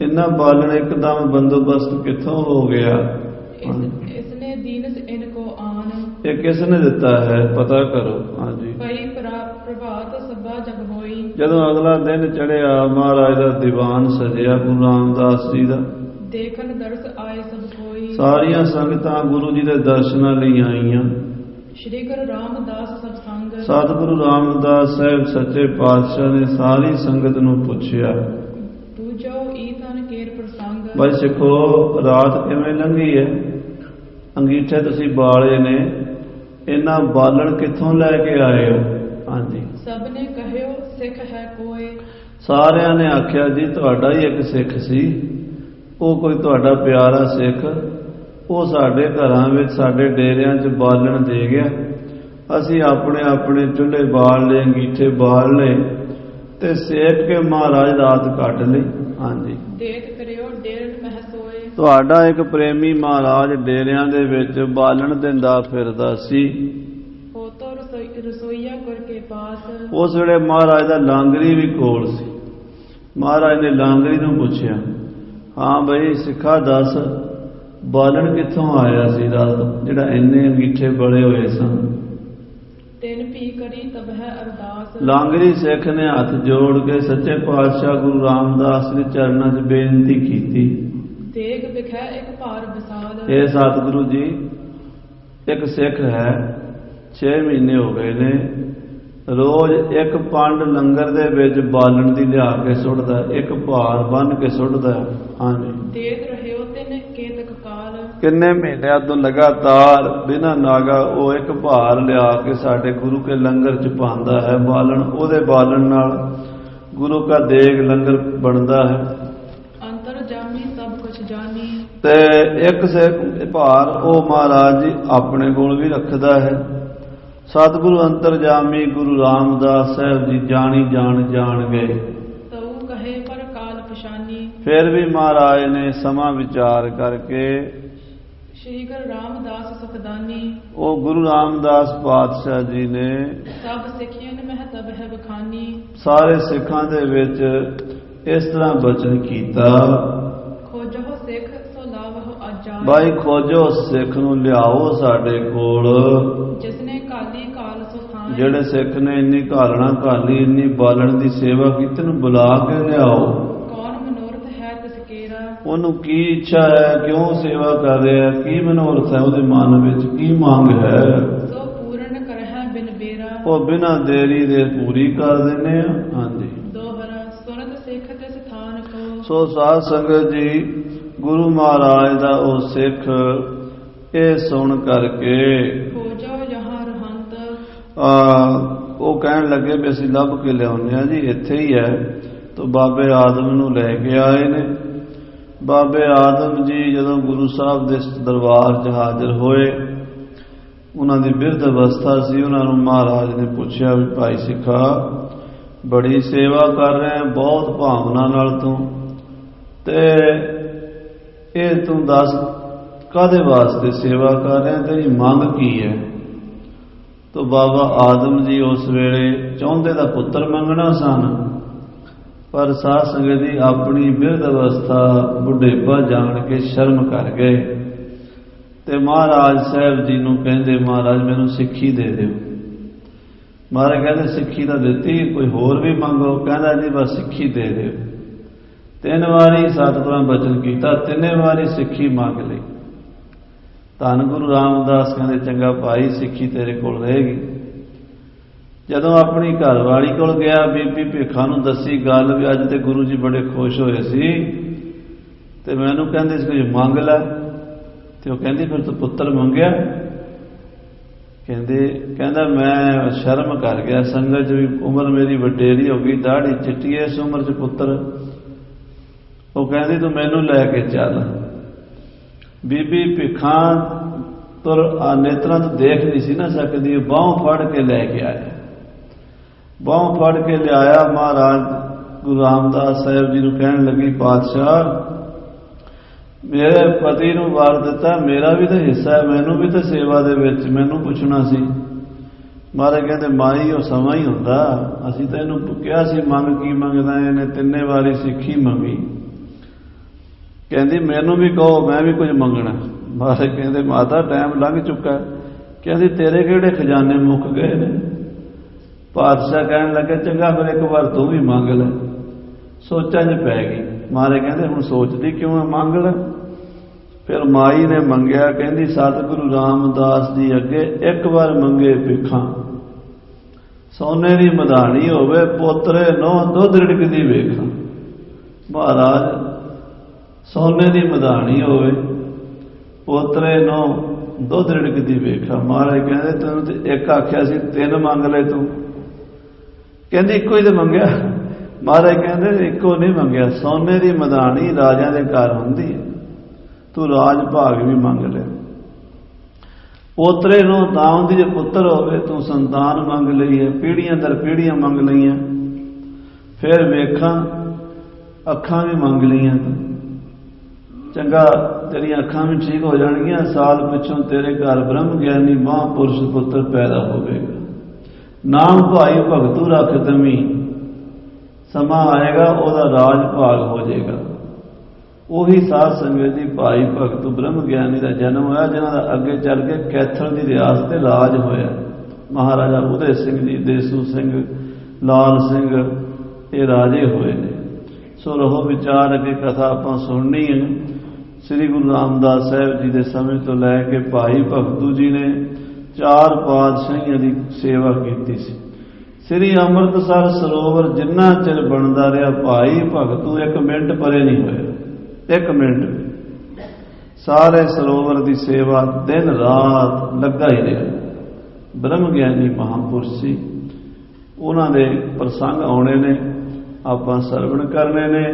A: ਇੰਨਾ ਬਾਲਣ ਇੱਕਦਮ ਬੰਦੋਬਸਤ ਕਿੱਥੋਂ ਹੋ ਗਿਆ?
B: ਇਸ ਇਸਨੇ ਦੀਨਸ ਇਨ ਕੋ ਆਨ।
A: ਇਹ ਕਿਸ ਨੇ ਦਿੱਤਾ ਹੈ? ਪਤਾ ਕਰੋ। ਹਾਂਜੀ।
B: ਪ੍ਰਾ- ਪ੍ਰਭਾਤ ਸਭਾ ਜਗ ਹੋਈ।
A: ਜਦੋਂ ਅਗਲਾ ਦਿਨ ਚੜਿਆ ਮਹਾਰਾਜ ਦਾ ਦੀਵਾਨ ਸਜਿਆ ਗੁਰੂ ਰਾਮਦਾਸ ਜੀ ਦਾ।
B: ਦੇਖਨ ਦਰਸ ਆਏ ਸਭ ਕੋਈ।
A: ਸਾਰੀਆਂ ਸੰਗਤਾਂ ਗੁਰੂ ਜੀ ਦੇ ਦਰਸ਼ਨਾਂ ਲਈ ਆਈਆਂ।
B: ਸ਼੍ਰੀ ਗੁਰੂ ਰਾਮਦਾਸ ਸਭ ਸੰਗ।
A: ਸਤਿਗੁਰੂ ਰਾਮਦਾਸ ਸਾਹਿਬ ਸੱਚੇ ਪਾਤਸ਼ਾਹ ਨੇ ਸਾਰੀ ਸੰਗਤ ਨੂੰ ਪੁੱਛਿਆ।
B: ਦੂਜੋ ਈਤਨ ਕੇਰ ਪ੍ਰਸੰਗ।
A: ਬਈ ਸਿੱਖੋ ਰਾਤ ਕਿਵੇਂ ਲੰਘੀ ਹੈ ਅੰਗੀਠੇ ਤੁਸੀਂ ਬਾਲੇ ਨੇ ਇਹਨਾਂ ਬਾਲਣ ਕਿੱਥੋਂ ਲੈ ਕੇ ਆਏ ਹੋ? ਹਾਂਜੀ।
B: ਸਭ ਨੇ ਕਹਿਓ ਸਿੱਖ ਹੈ ਕੋਏ?
A: ਸਾਰਿਆਂ ਨੇ ਆਖਿਆ ਜੀ ਤੁਹਾਡਾ ਹੀ ਇੱਕ ਸਿੱਖ ਸੀ। ਉਹ ਕੋਈ ਤੁਹਾਡਾ ਪਿਆਰਾ ਸਿੱਖ ਉਹ ਸਾਡੇ ਘਰਾਂ ਵਿੱਚ ਸਾਡੇ ਡੇਰਿਆਂ 'ਚ ਬਾਲਣ ਦੇ ਗਿਆ। ਅਸੀਂ ਆਪਣੇ ਆਪਣੇ ਚੁੱਲ੍ਹੇ ਬਾਲ ਲਏ ਅੰਗੀਠੇ ਬਾਲ ਲਏ ਤੇ ਸੇਕ ਕੇ ਮਹਾਰਾਜ ਰਾਤ ਕੱਟ ਲਈ। ਹਾਂਜੀ।
B: ਦੇਤ ਕਰਿਓ ਡੇਰਨ ਮਹਿ ਸੋਏ
A: ਤੁਹਾਡਾ ਇੱਕ ਪ੍ਰੇਮੀ ਮਹਾਰਾਜ ਡੇਰਿਆਂ ਦੇ ਵਿੱਚ ਬਾਲਣ ਦਿੰਦਾ ਫਿਰਦਾ ਸੀ।
B: ਹੋ ਤੋ ਰਸੋਈ- ਰਸੋਈਆ ਗੁਰ ਕੇ ਪਾਸ।
A: ਉਸ ਵੇਲੇ ਮਹਾਰਾਜ ਦਾ ਲਾਂਗਰੀ ਵੀ ਕੋਲ ਸੀ। ਮਹਾਰਾਜ ਨੇ ਲਾਂਗਰੀ ਨੂੰ ਪੁੱਛਿਆ ਹਾਂ ਬਈ ਸਿੱਖਾ ਦੱਸ ਬਾਲਣ ਕਿੱਥੋਂ ਆਇਆ ਸੀ ਰਾਤ? ਜਿਹੜਾ ਇੰਨੇ ਅੰਗੀਠੇ ਬੜੇ ਹੋਏ ਸਨ।
B: ਤਿੰਨ ਪੀ ਕਰੀ ਤਬ ਹੈ ਅਰਦਾਸ।
A: ਲਾਂਗਰੀ ਸਿੱਖ ਨੇ ਹੱਥ ਜੋੜ ਕੇ ਸੱਚੇ ਪਾਤਸ਼ਾਹ ਗੁਰੂ ਰਾਮਦਾਸ ਦੇ ਚਰਨਾਂ 'ਚ ਬੇਨਤੀ ਕੀਤੀ।
B: ਦੇਗ ਵਿਖੈ ਇੱਕ ਭਾਰ ਵਿਸਾਲ।
A: ਇਹ ਸਤਿਗੁਰੂ ਜੀ ਇੱਕ ਸਿੱਖ ਹੈ 6 ਮਹੀਨੇ ਹੋ ਗਏ ਨੇ। ਰੋਜ਼ ਇੱਕ ਪੰਡ ਲੰਗਰ ਦੇ ਵਿੱਚ ਬਾਲਣ ਦੀ ਲਿਆ ਕੇ ਸੁੱਟਦਾ ਇੱਕ ਭਾਰ ਬੰਨ ਕੇ ਸੁੱਟਦਾ। ਹਾਂਜੀ।
B: ਦੇਤ
A: ਕਿੰਨੇ ਮਹੀਨਿਆਂ ਤੋਂ ਲਗਾਤਾਰ ਬਿਨਾਂ ਨਾਗਾ ਉਹ ਇੱਕ ਭਾਰ ਲਿਆ ਕੇ ਸਾਡੇ ਗੁਰੂ ਕੇ ਲੰਗਰ ਚ ਪਾਉਂਦਾ ਹੈ। ਬਾਲਣ ਉਹਦੇ ਬਾਲਣ ਨਾਲ ਗੁਰੂ ਕਾ ਦੇਗ ਲੰਗਰ ਬਣਦਾ ਹੈ।
B: ਅੰਤਰ ਜਾਮੀ ਸਭ ਕੁਛ ਜਾਣੀ।
A: ਤੇ ਇੱਕ ਸੇ ਭਾਰ ਉਹ ਮਹਾਰਾਜ ਜੀ ਆਪਣੇ ਕੋਲ ਵੀ ਰੱਖਦਾ ਹੈ। ਸਤਿਗੁਰੂ ਅੰਤਰਜਾਮੀ ਗੁਰੂ ਰਾਮਦਾਸ ਸਾਹਿਬ ਜੀ ਜਾਣੀ ਜਾਣ ਜਾਣ ਗਏ
B: ਤਉ ਕਹੇ ਪਰ ਕਾਲ ਪਛਾਨੀ।
A: ਫਿਰ ਵੀ ਮਹਾਰਾਜ ਨੇ ਸਮਾਂ ਵਿਚਾਰ ਕਰਕੇ
B: ਸ਼੍ਰੀ ਗੁਰੂ ਰਾਮਦਾਸ ਸੁਖਦਾਨੀ।
A: ਉਹ ਗੁਰੂ ਰਾਮਦਾਸ ਪਾਤਸ਼ਾਹ ਜੀ ਨੇ
B: ਸਭ ਸਿੱਖੀਆਂ ਮਹਿ ਤਬ ਹੈ ਬਖਾਨੀ।
A: ਸਾਰੇ ਸਿੱਖਾਂ ਦੇ ਵਿੱਚ ਇਸ ਤਰ੍ਹਾਂ ਬਚਨ ਕੀਤਾ
B: ਖੋਜੋ ਸਿੱਖ ਸੋ ਲਾਵਹੁ ਆਜਾਰ
A: ਬਾਈ ਖੋਜੋ ਸਿੱਖ ਨੂੰ ਲਿਆਓ ਸਾਡੇ ਕੋਲ।
B: ਜਿਸਨੇ ਕਾਲੀ ਕਾਲ ਸੋ ਥਾਨ
A: ਜਿਹੜੇ ਸਿੱਖ ਨੇ ਇੰਨੀ ਘਾਲਣਾ ਘਾਲੀ ਇੰਨੀ ਬਾਲਣ ਦੀ ਸੇਵਾ ਕੀਤੀ ਨੂੰ ਬੁਲਾ ਕੇ ਲਿਆਓ
B: ਕੌਣ ਮਨੋਰਥ ਹੈ ਤਿਸ ਕੇਰਾ
A: ਉਹਨੂੰ ਕੀ ਇੱਛਾ ਹੈ? ਕਿਉਂ ਸੇਵਾ ਕਰ ਰਿਹਾ ਕੀ ਮਨੋਰਥ ਹੈ ਉਹਦੇ ਮਨ ਵਿੱਚ? ਕੀ ਮੰਗ ਹੈ?
B: ਸੋ ਪੂਰਨ ਕਰਹਿ ਬਿਨ ਬੇਰਾ।
A: ਉਹ ਬਿਨਾਂ ਦੇਰੀ ਦੇ ਪੂਰੀ ਕਰ ਦਿੰਦੇ ਆ। ਹਾਂਜੀ।
B: ਦੋਹਰਾ ਸਿੱਖ ਕੋ।
A: ਸੋ ਸਾਧ ਸੰਗਤ ਜੀ ਗੁਰੂ ਮਹਾਰਾਜ ਦਾ ਉਹ ਸਿੱਖ ਇਹ ਸੁਣ ਕਰਕੇ
B: ਰਹੰਤ।
A: ਆ ਉਹ ਕਹਿਣ ਲੱਗੇ ਵੀ ਅਸੀਂ ਲੱਭ ਕੇ ਲਿਆਉਂਦੇ ਆ ਜੀ ਇੱਥੇ ਹੀ ਹੈ। ਤਾਂ ਬਾਬੇ ਆਦਮ ਨੂੰ ਲੈ ਕੇ ਆਏ ਨੇ। ਬਾਬੇ ਆਦਮ ਜੀ ਜਦੋਂ ਗੁਰੂ ਸਾਹਿਬ ਦੇ ਦਰਬਾਰ 'ਚ ਹਾਜ਼ਰ ਹੋਏ, ਉਹਨਾਂ ਦੀ ਬਿਰਧ ਅਵਸਥਾ ਸੀ, ਉਹਨਾਂ ਨੂੰ ਮਹਾਰਾਜ ਨੇ ਪੁੱਛਿਆ ਵੀ ਭਾਈ ਸਿੱਖਾ, ਬੜੀ ਸੇਵਾ ਕਰ ਰਹੇ ਬਹੁਤ ਭਾਵਨਾ ਨਾਲ ਤੂੰ। ਤੇ ਇਹ ਤੂੰ ਦੱਸ ਕਾਦੇ ਵਾਸਤੇ ਸੇਵਾ ਕਰ ਰਿਹਾ, ਤੇਰੀ ਮੰਗ ਕੀ ਹੈ? ਤੋ ਬਾਬਾ ਆਦਮ ਜੀ ਉਸ ਵੇਲੇ ਚਾਹੁੰਦੇ ਦਾ ਪੁੱਤਰ ਮੰਗਣਾ ਸਨ। ਪਰ ਸਾਧ ਸੰਗਤ ਦੀ ਆਪਣੀ ਬਿਰਧ ਅਵਸਥਾ ਬੁਢੇਪਾ ਜਾਣ ਕੇ ਸ਼ਰਮ ਕਰ ਗਏ। ਤੇ ਮਹਾਰਾਜ ਸਾਹਿਬ ਜੀ ਨੂੰ ਕਹਿੰਦੇ, ਮਹਾਰਾਜ, ਮੈਨੂੰ ਸਿੱਖੀ ਦੇ ਦਿਓ। ਮਹਾਰਾਜ ਕਹਿੰਦੇ, ਸਿੱਖੀ ਤਾਂ ਦਿੱਤੀ, ਕੋਈ ਹੋਰ ਵੀ ਮੰਗੋ। ਕਹਿੰਦਾ, ਜੀ, ਬਸ ਸਿੱਖੀ ਦੇ ਦਿਓ। ਤਿੰਨ ਵਾਰੀ ਸਤਿਗੁਰਾਂ ਬਚਨ ਕੀਤਾ, ਤਿੰਨੇ ਵਾਰੀ ਸਿੱਖੀ ਮੰਗ ਲਈ। ਧੰਨ ਗੁਰੂ ਰਾਮਦਾਸ ਕਹਿੰਦੇ, ਚੰਗਾ ਭਾਈ, ਸਿੱਖੀ ਤੇਰੇ ਕੋਲ ਰਹੇਗੀ। ਜਦੋਂ ਆਪਣੀ ਘਰਵਾਲੀ ਕੋਲ ਗਿਆ, ਬੀਬੀ ਭੇਖਾ ਨੂੰ ਦੱਸੀ ਗੱਲ ਵੀ ਅੱਜ ਤੇ ਗੁਰੂ ਜੀ ਬੜੇ ਖੁਸ਼ ਹੋਏ ਸੀ, ਤੇ ਮੈਨੂੰ ਕਹਿੰਦੇ ਸੀ ਕੁਝ ਮੰਗ ਲੈ। ਤੇ ਉਹ ਕਹਿੰਦੀ, ਫਿਰ ਤੂੰ ਪੁੱਤਰ ਮੰਗਿਆ? ਕਹਿੰਦੇ, ਕਹਿੰਦਾ, ਮੈਂ ਸ਼ਰਮ ਕਰ ਗਿਆ ਸੰਗਤ 'ਚ ਵੀ ਉਮਰ ਮੇਰੀ ਵੱਡੇਰੀ ਹੋ ਗਈ, ਦਾੜੀ ਚਿੱਟੀ ਐ, ਇਸ ਉਮਰ 'ਚ ਪੁੱਤਰ। ਉਹ ਕਹਿੰਦੀ, ਤੂੰ ਮੈਨੂੰ ਲੈ ਕੇ ਚੱਲ। ਬੀਬੀ ਭਿੱਖਾਂ ਤੁਰ ਨੇਤਰਾਂ ਤੋਂ ਦੇਖ ਨਹੀਂ ਸੀ ਨਾ ਸਕਦੀ ਬਾਹ ਫੜ ਕੇ ਲੈ ਕੇ ਆਇਆ। ਬਾਹ ਫੜ ਕੇ ਲਿਆਇਆ ਮਹਾਰਾਜ ਗੁਰੂ ਰਾਮਦਾਸ ਸਾਹਿਬ ਜੀ ਨੂੰ ਕਹਿਣ ਲੱਗੀ, ਪਾਤਸ਼ਾਹ, ਮੇਰੇ ਪਤੀ ਨੂੰ ਵਾਰ ਦਿੱਤਾ, ਮੇਰਾ ਵੀ ਤਾਂ ਹਿੱਸਾ ਹੈ, ਮੈਨੂੰ ਵੀ ਤਾਂ ਸੇਵਾ ਦੇ ਵਿੱਚ ਮੈਨੂੰ ਪੁੱਛਣਾ ਸੀ। ਮਹਾਰਾਜ ਕਹਿੰਦੇ, ਮਾਈ, ਉਹ ਸਮਾਂ ਹੀ ਹੁੰਦਾ। ਅਸੀਂ ਤਾਂ ਇਹਨੂੰ ਕਿਹਾ ਸੀ, ਮੰਗ ਕੀ ਮੰਗਦਾ ਇਹਨੇ ਤਿੰਨੇ ਵਾਰੀ ਸਿੱਖੀ ਮੰਗੀ। ਕਹਿੰਦੀ, ਮੈਨੂੰ ਵੀ ਕਹੋ, ਮੈਂ ਵੀ ਕੁਝ ਮੰਗਣਾ। ਮਹਾਰਾਜ ਕਹਿੰਦੇ, ਮਾਤਾ ਟਾਈਮ ਲੰਘ ਚੁੱਕਾ ਕਹਿੰਦੀ, ਤੇਰੇ ਕਿਹੜੇ ਖਜ਼ਾਨੇ ਮੁੱਕ ਗਏ ਨੇ? ਪਾਤਸ਼ਾਹ ਕਹਿਣ ਲੱਗੇ, ਚੰਗਾ, ਫਿਰ ਇੱਕ ਵਾਰ ਤੂੰ ਵੀ ਮੰਗ ਲੈ। ਸੋਚਾਂ 'ਚ ਪੈ ਗਈ। ਮਾਰੇ ਕਹਿੰਦੇ, ਹੁਣ ਸੋਚਦੀ ਕਿਉਂ ਹੈ ਮੰਗ ਲੈ? ਫਿਰ ਮਾਈ ਨੇ ਮੰਗਿਆ, ਕਹਿੰਦੀ, ਸਤਿਗੁਰੂ ਰਾਮਦਾਸ ਜੀ ਅੱਗੇ ਇੱਕ ਵਾਰ ਮੰਗੇ ਭਿੱਖਾਂ। ਸੋਨੇ ਦੀ ਮਧਾਣੀ ਹੋਵੇ, ਪੋਤਰੇ ਨੋ ਦੁੱਧ ਰਿੜਕਦੀ ਵੇਖਾਂ। ਮਹਾਰਾਜ, ਸੋਨੇ ਦੀ ਮਧਾਣੀ ਹੋਵੇ, ਪੋਤਰੇ ਨੋ ਦੁੱਧ ਰਿੜਕਦੀ ਵੇਖਾਂ। ਮਹਾਰਾਜ ਕਹਿੰਦੇ, ਤੈਨੂੰ ਤੇ ਇੱਕ ਆਖਿਆ ਸੀ, ਤਿੰਨ ਮੰਗ ਲੈ ਤੂੰ। ਕਹਿੰਦੀ, ਇੱਕੋ ਹੀ ਤੇ ਮੰਗਿਆ? ਮਹਾਰਾਜ ਕਹਿੰਦੇ, ਇੱਕੋ ਨਹੀਂ ਮੰਗਿਆ। ਸੋਨੇ ਦੀ ਮਧਾਣੀ ਰਾਜਿਆਂ ਦੇ ਘਰ ਹੁੰਦੀ ਹੈ। ਤੂੰ ਰਾਜ ਭਾਗ ਵੀ ਮੰਗ ਲੈ। ਪੋਤਰੇ ਨੂੰ ਤਾਂ ਹੁੰਦੀ ਜੇ ਪੁੱਤਰ ਹੋਵੇ, ਤੂੰ ਸੰਤਾਨ ਮੰਗ ਲਈ ਹੈ। ਪੀੜ੍ਹੀਆਂ ਦਰ ਪੀੜੀਆਂ ਮੰਗ ਲਈਆਂ। ਫਿਰ ਵੇਖਾਂ, ਅੱਖਾਂ ਵੀ ਮੰਗ ਲਈਆਂ। ਚੰਗਾ, ਤੇਰੀਆਂ ਅੱਖਾਂ ਵੀ ਠੀਕ ਹੋ ਜਾਣਗੀਆਂ। ਸਾਲ ਪਿੱਛੋਂ ਤੇਰੇ ਘਰ ਬ੍ਰਹਮ ਗਿਆਨੀ ਮਹਾਂਪੁਰਸ਼ ਪੁੱਤਰ ਪੈਦਾ ਹੋਵੇਗਾ। ਨਾਮ ਭਾਈ ਭਗਤੂ ਰੱਖ ਤਮੀ। ਸਮਾਂ ਆਏਗਾ, ਉਹਦਾ ਰਾਜ ਭਾਗ ਹੋ ਜਾਏਗਾ। ਉਹੀ ਸਾਧ ਸੰਗਤ ਦੀ ਭਾਈ ਭਗਤ ਬ੍ਰਹਮ ਗਿਆਨੀ ਦਾ ਜਨਮ ਹੋਇਆ, ਜਿਨ੍ਹਾਂ ਦਾ ਅੱਗੇ ਚੱਲ ਕੇ ਕੈਥਲ ਦੀ ਰਿਆਸਤ ਤੇ ਰਾਜ ਹੋਇਆ। ਮਹਾਰਾਜਾ ਉਦੈ ਸਿੰਘ ਜੀ, ਦੇਸੂ ਸਿੰਘ, ਲਾਲ ਸਿੰਘ, ਇਹ ਰਾਜੇ ਹੋਏ ਨੇ। ਸੋ ਰਹੋ ਵਿਚਾਰ ਅੱਗੇ ਕਥਾ ਆਪਾਂ ਸੁਣਨੀ ਹੈ। ਸ੍ਰੀ ਗੁਰੂ ਰਾਮਦਾਸ ਸਾਹਿਬ ਜੀ ਦੇ ਸਮੇਂ ਤੋਂ ਲੈ ਕੇ ਭਾਈ ਭਗਤੂ ਜੀ ਨੇ ਚਾਰ ਪਾਤਸ਼ਾਹੀਆਂ ਦੀ ਸੇਵਾ ਕੀਤੀ ਸੀ। ਸ੍ਰੀ ਅੰਮ੍ਰਿਤਸਰ ਸਰੋਵਰ ਜਿੰਨਾ ਚਿਰ ਬਣਦਾ ਰਿਹਾ, ਭਾਈ ਭਗਤੂ ਇੱਕ ਮਿੰਟ ਪਰੇ ਨਹੀਂ ਹੋਇਆ, ਇੱਕ ਮਿੰਟ। ਸਾਰੇ ਸਰੋਵਰ ਦੀ ਸੇਵਾ ਦਿਨ ਰਾਤ ਲੱਗਾ ਹੀ ਰਿਹਾ। ਬ੍ਰਹਮ ਗਿਆਨੀ ਮਹਾਂਪੁਰਸ਼ ਸੀ। ਉਹਨਾਂ ਦੇ ਪ੍ਰਸੰਗ ਆਉਣੇ ਨੇ, ਆਪਾਂ ਸਰਵਣ ਕਰਨੇ ਨੇ